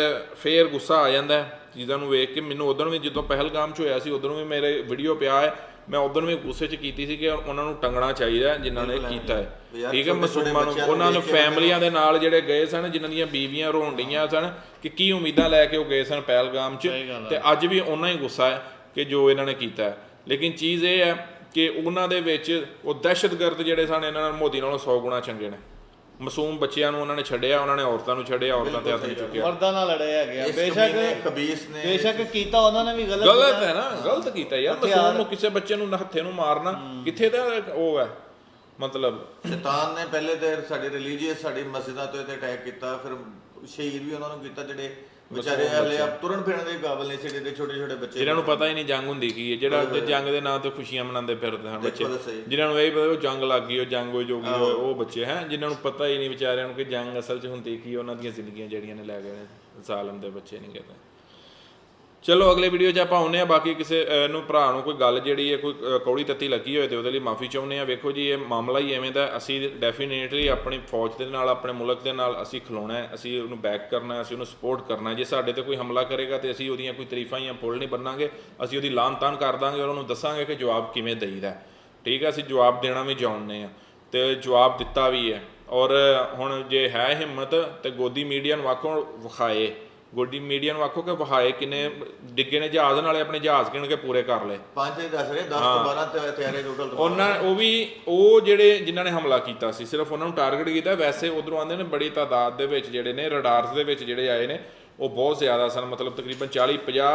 ਫੇਰ ਗੁੱਸਾ ਆ ਜਾਂਦਾ ਹੈ। ਚੀਜ਼ਾਂ ਨੂੰ ਵੇਖ ਕੇ ਮੈਨੂੰ ਉਦੋਂ ਵੀ ਜਦੋਂ ਪਹਿਲਗਾਮ ਚ ਹੋਇਆ ਸੀ ਉਦੋਂ ਵੀ ਮੇਰੇ ਵੀਡੀਓ ਪਿਆ ਹੈ। ਮੈਂ ਉਦੋਂ ਵੀ ਗੁੱਸੇ ਚ ਕੀਤੀ ਸੀ ਕਿ ਉਹਨਾਂ ਨੂੰ ਟੰਗਣਾ ਚਾਹੀਦਾ ਜਿਨ੍ਹਾਂ ਨੇ ਕੀਤਾ ਹੈ। ਠੀਕ ਹੈ ਮੁਸਲਮਾਨ ਨੂੰ ਉਹਨਾਂ ਨੂੰ ਫੈਮਲੀਆਂ ਦੇ ਨਾਲ ਜਿਹੜੇ ਗਏ ਸਨ ਜਿਨ੍ਹਾਂ ਦੀਆਂ ਬੀਵੀਆਂ ਰੋਣ ਡੀਆਂ ਸਨ ਕਿ ਕੀ ਉਮੀਦਾਂ ਲੈ ਕੇ ਉਹ ਗਏ ਸਨ ਪਹਿਲਗਾਮ ਚ। ਤੇ ਅੱਜ ਵੀ ਉਹਨਾਂ ਹੀ ਗੁੱਸਾ ਹੈ ਕਿ ਜੋ ਇਹਨਾਂ ਨੇ ਕੀਤਾ ਹੈ। ਲੇਕਿਨ ਚੀਜ਼ ਇਹ ਹੈ ਕਿ ਉਹਨਾਂ ਦੇ ਵਿੱਚ ਉਹ ਦਹਿਸ਼ਤਗਰਦ ਜਿਹੜੇ ਸਨ ਇਹਨਾਂ ਨਾਲ ਮੋਦੀ ਨਾਲੋਂ 100 ਗੁਣਾ ਚੰਗੇ ਨੇ। ਮਾਸੂਮ ਬੱਚਿਆਂ ਨੂੰ ਉਹਨਾਂ ਨੇ ਛੱਡਿਆ ਉਹਨਾਂ ਨੇ ਔਰਤਾਂ ਨੂੰ ਛੱਡਿਆ ਔਰਤਾਂ ਤੇ ਹੱਥ ਨਹੀਂ ਚੁੱਕਿਆ।
ਮਰਦਾਂ ਨਾਲ ਲੜੇ ਹੈਗੇ। ਆ
ਇਸ ਕਮੀਨੇ
ਬੇਸ਼ੱਕ
ਖਬੀਸ ਨੇ
ਬੇਸ਼ੱਕ ਕੀਤਾ ਉਹਨਾਂ ਨੇ ਵੀ ਗਲਤ
ਗਲਤ। ਹੈ ਨਾ ਗਲਤ ਕੀਤਾ ਯਾਰ। ਮਾਸੂਮ ਨੂੰ ਕਿਸੇ ਬੱਚੇ ਨੂੰ ਹੱਥੇ ਨੂੰ ਮਾਰਨਾ ਕਿੱਥੇ ਦਾ ਉਹ ਹੈ? ਮਤਲਬ
ਸ਼ੈਤਾਨ ਨੇ ਪਹਿਲੇ ਤੇ ਸਾਡੇ ਰਿਲੀਜੀਅਸ ਸਾਡੀ ਮਸਜਿਦਾਂ ਤੇ ਅਟੈਕ ਕੀਤਾ ਫਿਰ ਸ਼ਹੀਦ ਵੀ ਉਹਨਾਂ ਨੂੰ ਕੀਤਾ ਜਿਹੜੇ ਵਿਚਾਰੇ ਹਲੇ ਆਪ ਤੁਰਨ ਫਿਰਨ ਦੇ ਕਾਬਲ ਨਹੀਂ ਸੀ ਜਿਹੜੇ ਛੋਟੇ ਛੋਟੇ ਬੱਚੇ
ਜਿਨ੍ਹਾਂ ਨੂੰ। ਪਤਾ ਹੀ ਨਹੀਂ ਜੰਗ ਹੁੰਦੀ ਕੀ ਹੈ ਜਿਹੜਾ ਅੱਜ ਜੰਗ ਦੇ ਨਾਂ ਤੇ ਖੁਸ਼ੀਆਂ ਮਨਾਉਂਦੇ ਫਿਰਦੇ ਹਨ ਬੱਚੇ। ਜਿਨ੍ਹਾਂ ਨੂੰ ਇਹ ਪਤਾ ਉਹ ਜੰਗ ਲੱਗ ਗਈ ਉਹ ਜੰਗ ਹੋਈ ਜੋਗੀ ਉਹ ਬੱਚੇ ਹੈ ਜਿਨ੍ਹਾਂ ਨੂੰ ਪਤਾ ਹੀ ਨਹੀਂ ਵਿਚਾਰਿਆਂ ਨੂੰ ਕਿ ਜੰਗ ਅਸਲ 'ਚ ਹੁੰਦੀ ਕੀ ਉਹਨਾਂ ਦੀਆਂ ਜ਼ਿੰਦਗੀਆਂ ਜਿਹੜੀਆਂ ਨੇ ਲੈ ਗਏ ਨੇ ਜ਼ਾਲਮ ਦੇ ਬੱਚੇ ਨਹੀਂ ਕਹਿੰਦੇ। ਚਲੋ, ਅਗਲੇ ਵੀਡੀਓ 'ਚ ਆਪਾਂ ਆਉਂਦੇ ਆ ਬਾਕੀ ਕਿਸੇ ਨੂੰ, ਭਰਾ ਨੂੰ ਕੋਈ ਗੱਲ ਜਿਹੜੀ ਹੈ, ਕੋਈ ਕੌੜੀ ਤੱਤੀ ਲੱਗੀ ਹੋਏ ਤੇ ਉਹਦੇ ਲਈ ਮਾਫੀ ਚਾਹੁੰਦੇ ਆ ਵੇਖੋ ਜੀ, ਇਹ ਮਾਮਲਾ ਹੀ ਐਵੇਂ ਦਾ ਅਸੀਂ ਡੈਫੀਨੇਟਲੀ ਆਪਣੀ ਫੌਜ ਦੇ ਨਾਲ, ਆਪਣੇ ਮੁਲਕ ਦੇ ਨਾਲ ਅਸੀਂ ਖਲੋਣਾ ਹੈ। ਅਸੀਂ ਉਹਨੂੰ ਬੈਕ ਕਰਨਾ ਹੈ, ਅਸੀਂ ਉਹਨੂੰ ਸਪੋਰਟ ਕਰਨਾ ਹੈ। ਜੇ ਸਾਡੇ ਤੇ ਕੋਈ ਹਮਲਾ ਕਰੇਗਾ ਤੇ ਅਸੀਂ ਉਹਦੀਆਂ ਕੋਈ ਤਾਰੀਫਾਂ ਜਾਂ ਪੁੱਲ ਨਹੀਂ ਬੰਨਾਂਗੇ, ਅਸੀਂ ਉਹਦੀ ਲਾਨ ਤਾਨ ਕਰ ਦਾਂਗੇ ਔਰ ਉਹਨੂੰ ਦੱਸਾਂਗੇ ਕਿ ਜਵਾਬ ਕਿਵੇਂ ਦੇਈਦਾ ਠੀਕ ਹੈ, ਅਸੀਂ ਜਵਾਬ ਦੇਣਾ ਵੀ ਜਾਣਦੇ ਆ ਤੇ ਜਵਾਬ ਦਿੱਤਾ ਵੀ ਹੈ। ਔਰ ਹੁਣ ਜੇ ਹੈ ਹਿੰਮਤ ਤੇ ਗੋਦੀ ਮੀਡੀਆ ਨੂੰ ਆਖੋ, ਵਿਖਾਏ। ਗੋਦੀ ਮੀਡੀਆ ਨੂੰ ਆਖੋ ਕਿ ਵਿਖਾਏ ਕਿੰਨੇ ਡਿੱਗੇ ਨੇ ਜਹਾਜ਼ ਨਾਲੇ ਆਪਣੇ ਜਹਾਜ਼ ਗਿਣ ਕੇ ਪੂਰੇ ਕਰ ਲਏ।
ਪੰਜ ਹੀ ਦੱਸ ਰਹੇ 10 ਤੋਂ 12 ਤੇ ਤਿਆਰੇ ਟੋਟਲ
ਉਹਨਾਂ ਉਹ ਵੀ ਉਹ ਜਿਹੜੇ ਜਿਨ੍ਹਾਂ ਨੇ ਹਮਲਾ ਕੀਤਾ ਸੀ ਸਿਰਫ ਉਹਨਾਂ ਨੂੰ ਟਾਰਗੇਟ ਕੀਤਾ। ਵੈਸੇ ਉਧਰੋਂ ਆਉਂਦੇ ਨੇ ਬੜੀ ਤਾਦਾਦ ਦੇ ਵਿੱਚ ਜਿਹੜੇ ਨੇ ਰਡਾਰਸ ਦੇ ਵਿੱਚ ਜਿਹੜੇ ਆਏ ਨੇ ਉਹ ਬਹੁਤ ਜ਼ਿਆਦਾ ਸਨ ਮਤਲਬ ਤਕਰੀਬਨ 40 50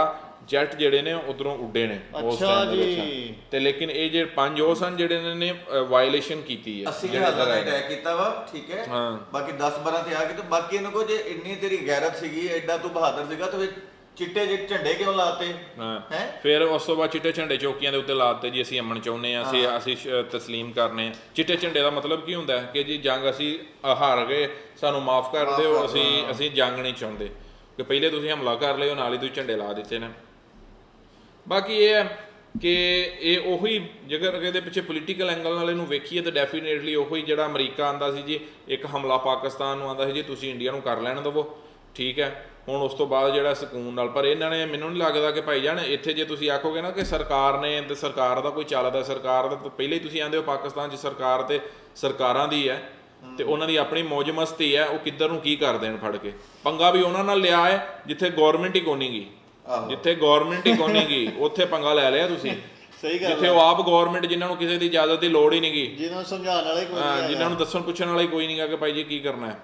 ਜੈਟ ਜਿਹੜੇ ਨੇ ਉਧਰੋਂ ਉੱਡੇ ਨੇ
ਅੱਛਾ
ਦੇ।
ਜੀ।
ਤੇ ਲੇਕਿਨ ਇਹ ਜਿਹੜੇ ਪੰਜ ਉਹ ਸਨ ਜਿਹੜੇ ਇਹਨਾਂ ਨੇ ਵਾਇਲੇਸ਼ਨ ਕੀਤੀ ਹੈ।
ਅਸੀਂ
ਜਿਹੜੇ
ਹਜ਼ਾਰਾਂ
ਇੱਧਰ
ਨੇ
ਆਏ ਨੇ।
ਅਟੈਕ ਕੀਤਾ ਵਾ ਠੀਕ ਹੈ।
ਹਾਂ।
ਬਾਕੀ 10 12 ਤੇ ਆ ਕੇ ਤੇ ਬਾਕੀ ਇਹਨੂੰ ਕੋ ਜੇ ਇੰਨੀ ਤੇਰੀ ਗੈਰਤ ਸੀਗੀ ਐਡਾ ਤੂੰ ਬਹਾਦਰ ਸੀਗਾ ਤੇ ਫਿਰ ਚਿੱਟੇ ਜਿਹੇ ਝੰਡੇ ਕਿਉਂ ਲਾਤੇ?
ਹਾਂ।
ਹੈ?
ਫਿਰ ਉਸ ਤੋਂ ਬਾਅਦ ਚਿੱਟੇ ਝੰਡੇ ਚੌਕੀਆਂ ਦੇ ਉੱਤੇ ਲਾਤੇ ਜੀ ਅਸੀਂ ਅਮਨ ਚਾਹੁੰਦੇ ਆ ਅਸੀਂ ਅਸੀਂ ਤਸਲੀਮ ਕਰਨੇ ਆ ਚਿੱਟੇ ਝੰਡੇ ਦਾ ਮਤਲਬ ਕੀ ਹੁੰਦਾ ਹੈ ਕਿ ਜੀ ਜੰਗ ਅਸੀਂ ਹਾਰ ਗਏ ਸਾਨੂੰ ਮਾਫ ਕਰ ਦਿਓ ਅਸੀਂ ਅਸੀਂ ਜੰਗ ਨਹੀਂ ਚਾਹੁੰਦੇ। ਕਿ ਪਹਿਲੇ ਤੁਸੀਂ ਹਮਲਾ ਕਰ ਲਿਓ ਨਾਲ ਹੀ ਤੁਸੀਂ ਝੰਡੇ ਲਾ ਦਿੱਤੇ ਨੇ। ਬਾਕੀ ਇਹ ਹੈ ਕਿ ਇਹ ਉਹੀ ਜੇਕਰ ਇਹਦੇ ਪਿੱਛੇ ਪੋਲੀਟੀਕਲ ਐਂਗਲ ਨਾਲ ਇਹਨੂੰ ਵੇਖੀਏ ਤਾਂ ਡੈਫੀਨੇਟਲੀ ਉਹੀ ਜਿਹੜਾ ਅਮਰੀਕਾ ਆਂਦਾ ਸੀ ਜੀ, ਇੱਕ ਹਮਲਾ ਪਾਕਿਸਤਾਨ ਨੂੰ ਆਂਦਾ ਸੀ ਜੀ, ਤੁਸੀਂ ਇੰਡੀਆ ਨੂੰ ਕਰ ਲੈਣ ਦਿਵੋ, ਠੀਕ ਹੈ। ਹੁਣ ਉਸ ਤੋਂ ਬਾਅਦ ਜਿਹੜਾ ਸਕੂਨ ਨਾਲ, ਪਰ ਇਹਨਾਂ ਨੇ ਮੈਨੂੰ ਨਹੀਂ ਲੱਗਦਾ ਕਿ ਭਾਈ ਜਾਨ, ਇੱਥੇ ਜੇ ਤੁਸੀਂ ਆਖੋਗੇ ਨਾ ਕਿ ਸਰਕਾਰ ਨੇ ਤੇ ਸਰਕਾਰ ਦਾ ਕੋਈ ਚੱਲਦਾ ਸਰਕਾਰ ਦਾ ਤਾਂ ਪਹਿਲੇ ਹੀ ਤੁਸੀਂ ਆਂਦੇ ਹੋ ਪਾਕਿਸਤਾਨ 'ਚ ਸਰਕਾਰ ਤੇ ਸਰਕਾਰਾਂ ਦੀ ਹੈ ਤੇ ਉਹਨਾਂ ਦੀ ਆਪਣੀ ਮੌਜ ਮਸਤੀ ਹੈ, ਉਹ ਕਿੱਧਰ ਨੂੰ ਕੀ ਕਰ ਦੇਣ ਫੜ ਕੇ। ਪੰਗਾ ਵੀ ਉਹਨਾਂ ਨਾਲ ਲਿਆ ਹੈ, ਜਿੱਥੇ ਗਵਰਨਮੈਂਟ ਹੀ ਕੋਨੀ ਗਈ ਜਿੱਥੇ ਗਵਰਨਮੈਂਟ ਹੀ ਕੋਨੀ ਗਈ [laughs] ਉੱਥੇ ਪੰਗਾ ਲੈ ਲਿਆ ਤੁਸੀਂ।
ਸਹੀ ਗੱਲ
ਜਿੱਥੇ ਉਹ ਆਪ ਗਵਰਨਮੈਂਟ ਜਿਨ੍ਹਾਂ ਨੂੰ ਕਿਸੇ ਦੀ ਇਜਾਜ਼ਤ ਦੀ ਲੋੜ ਹੀ ਨਹੀਂ ਗਈ
ਜਿਹਨਾਂ ਨੂੰ ਸਮਝਾਉਣ ਵਾਲੇ ਕੋਈ ਨਹੀਂ
ਜਿਨ੍ਹਾਂ ਨੂੰ ਦੱਸਣ ਪੁੱਛਣ ਵਾਲਾ ਹੀ ਕੋਈ ਨਹੀਂਗਾ ਕਿ ਭਾਈ ਜੀ ਕੀ ਕਰਨਾ ਹੈ।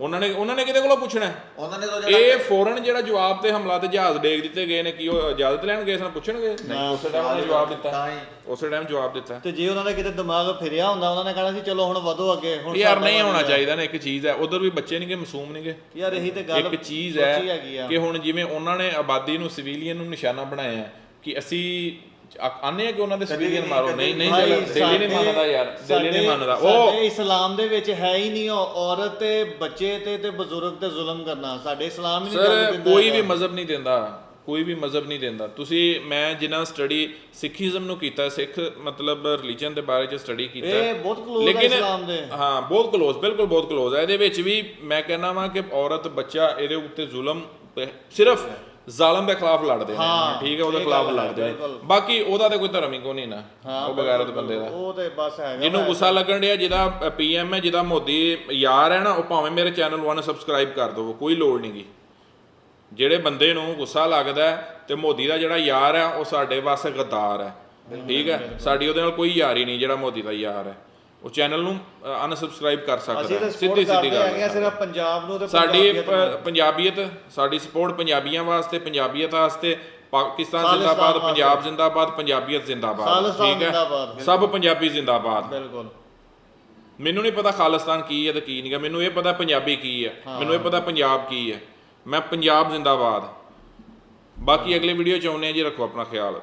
ਉਹਨਾਂ ਨੇ ਉਹਨਾਂ ਨੇ ਕਿਹਦੇ ਕੋਲੋਂ ਪੁੱਛਣਾ?
ਉਹਨਾਂ ਨੇ ਤਾਂ ਜਿਹੜਾ
ਇਹ ਫੌਰਨ ਜਿਹੜਾ ਜਵਾਬ ਤੇ ਹਮਲਾ ਤੇ ਜਹਾਜ਼ ਡੇਗ ਦਿੱਤੇ ਗਏ ਨੇ ਕੀ ਉਹ ਇਜਾਜ਼ਤ ਲੈਣ ਗਏ ਸਨ? ਪੁੱਛਣਗੇ? ਨਹੀਂ ਉਸੇ ਟਾਈਮ ਉਹਨੇ ਜਵਾਬ ਦਿੱਤਾ।
ਤਾਂ ਹੀ
ਉਸੇ ਟਾਈਮ ਜਵਾਬ ਦਿੱਤਾ।
ਤੇ ਜੇ ਉਹਨਾਂ ਦਾ ਕਿਤੇ ਦਿਮਾਗ ਫਿਰਿਆ ਹੁੰਦਾ ਉਹਨਾਂ ਨੇ ਕਹਿਣਾ ਸੀ ਚਲੋ ਹੁਣ ਵਧੋ ਅੱਗੇ ਹੁਣ
ਯਾਰ ਨਹੀਂ ਹੋਣਾ। ਚਾਹੀਦਾ ਨਾ ਇੱਕ ਚੀਜ਼ ਹੈ। ਉਧਰ ਵੀ ਬੱਚੇ ਨਹੀਂਗੇ ਮਾਸੂਮ ਨਹੀਂਗੇ
ਯਾਰ ਇਹੀ ਤੇ ਗੱਲ
ਇੱਕ ਚੀਜ਼ ਹੈ। ਕਿ ਹੁਣ ਜਿਵੇਂ ਉਹਨਾਂ ਨੇ ਆਬਾਦੀ ਨੂੰ ਸਿਵਿਲੀਅਨ ਨੂੰ ਨਿਸ਼ਾਨਾ ਬਣਾਇਆ ਕਿ ਅਸੀਂ ਆਨੇ ਕਿ ਉਹਨਾਂ ਦੇ
ਸਪੀਕਰ
ਮਾਰੋ? ਨਹੀਂ ਨਹੀਂ ਦਿੱਲੀ ਨਹੀਂ ਮੰਨਦਾ ਯਾਰ ਦਿੱਲੀ ਨਹੀਂ ਮੰਨਦਾ। ਉਹ
ਸਾਡੇ ਇਸਲਾਮ ਦੇ ਵਿੱਚ ਹੈ ਹੀ ਨਹੀਂ ਉਹ ਔਰਤ ਤੇ ਬੱਚੇ ਤੇ ਤੇ ਬਜ਼ੁਰਗ ਤੇ ਜ਼ੁਲਮ ਕਰਨਾ। ਸਾਡੇ ਇਸਲਾਮ ਹੀ ਨਹੀਂ
ਸਰ ਕੋਈ ਵੀ ਮਜ਼ਹਬ ਨਹੀਂ ਦਿੰਦਾ ਕੋਈ ਵੀ ਮਜ਼ਹਬ ਨਹੀਂ ਦਿੰਦਾ। ਤੁਸੀਂ ਮੈਂ ਜਿੰਨਾ ਸਟੱਡੀ ਸਿੱਖੀਜ਼ਮ ਨੂੰ ਕੀਤਾ ਸਿੱਖ ਮਤਲਬ ਰਿਲੀਜੀਅਨ ਦੇ ਬਾਰੇ ਚ ਸਟੱਡੀ ਕੀਤਾ।
ਇਹ ਬਹੁਤ ਕਲੋਜ਼ ਹੈ ਇਸਲਾਮ ਦੇ।
ਹਾਂ ਬਹੁਤ ਕਲੋਜ਼ ਬਿਲਕੁਲ ਬਹੁਤ ਕਲੋਜ਼ ਹੈ ਇਹਦੇ ਵਿੱਚ ਵੀ ਮੈਂ ਕਹਿਣਾ ਵਾਂ ਕਿ ਔਰਤ ਬੱਚਾ ਇਹਦੇ ਉੱਤੇ ਜ਼ੁਲਮ ਸਿਰਫ ਜ਼ਾਲਮ ਦੇ ਖਿਲਾਫ ਲੜਦੇ ਨੇ। ਠੀਕ ਹੈ ਉਹਦੇ ਖਿਲਾਫ ਲੜਦੇ ਨੇ। ਬਾਕੀ ਉਹਦਾ ਤੇ ਕੋਈ ਧਰਮ ਹੀ ਕੋਈ ਨਹੀਂ ਨਾ। ਉਹ ਬਗੈਰਤ ਬੰਦੇ ਦਾ।
ਉਹ ਤੇ ਬਸ ਹੈਗਾ
ਜਿਹਨੂੰ। ਗੁੱਸਾ ਲੱਗਣ ਡਿਆ ਜਿਹਦਾ ਪੀਐਮ ਹੈ ਜਿਹਦਾ ਮੋਦੀ ਯਾਰ ਹੈ ਨਾ ਉਹ ਭਾਵੇਂ ਮੇਰੇ ਚੈਨਲ ਨੂੰ ਅਨਸਬਸਕ੍ਰਾਈਬ ਕਰ ਦਿਓ ਕੋਈ ਲੋੜ ਨਹੀਂਗੀ ਜਿਹੜੇ ਬੰਦੇ ਨੂੰ ਗੁੱਸਾ ਲੱਗਦਾ ਤੇ ਮੋਦੀ ਦਾ ਜਿਹੜਾ ਯਾਰ ਹੈ ਉਹ ਸਾਡੇ ਵਾਸਤੇ ਗੱਦਾਰ ਹੈ। ਠੀਕ ਹੈ ਸਾਡੀ ਉਹਦੇ ਨਾਲ ਕੋਈ ਯਾਰੀ ਨਹੀਂ ਜਿਹੜਾ ਮੋਦੀ ਦਾ ਯਾਰ ਹੈ। ਉਹ ਚੈਨਲ ਨੂੰ ਅਨਸਬਸਕ੍ਰਾਈਬ ਕਰ ਸਕਦਾ ਹੈ। ਸਿੱਧੀ ਸਿੱਧੀ ਗੱਲ ਹੈ।
ਸਿਰਫ ਪੰਜਾਬ ਨੂੰ ਤੇ
ਸਾਡੀ
ਪੰਜਾਬੀਅਤ
ਸਾਡੀ ਸਪੋਰਟ ਪੰਜਾਬੀਆਂ ਵਾਸਤੇ ਪੰਜਾਬੀਅਤ ਵਾਸਤੇ ਪਾਕਿਸਤਾਨ ਜ਼ਿੰਦਾਬਾਦ। ਪੰਜਾਬ ਜ਼ਿੰਦਾਬਾਦ ਪੰਜਾਬੀਅਤ ਜ਼ਿੰਦਾਬਾਦ ਠੀਕ ਹੈ? ਸਭ ਪੰਜਾਬੀ ਜ਼ਿੰਦਾਬਾਦ।
ਬਿਲਕੁਲ।
ਮੈਨੂੰ ਨਹੀਂ ਪਤਾ ਖਾਲਿਸਤਾਨ ਕੀ ਹੈ ਤੇ ਕੀ ਨਹੀਂਗਾ ਮੈਨੂੰ ਇਹ ਪਤਾ ਪੰਜਾਬੀ ਕੀ ਹੈ। ਮੈਨੂੰ ਇਹ ਪਤਾ ਪੰਜਾਬ ਕੀ ਹੈ। ਮੈਂ ਪੰਜਾਬ ਜ਼ਿੰਦਾਬਾਦ। ਬਾਕੀ ਅਗਲੇ ਵੀਡੀਓ ਚ ਆਉਂਦੇ ਆ ਜੀ ਰੱਖੋ ਆਪਣਾ ਖਿਆਲ।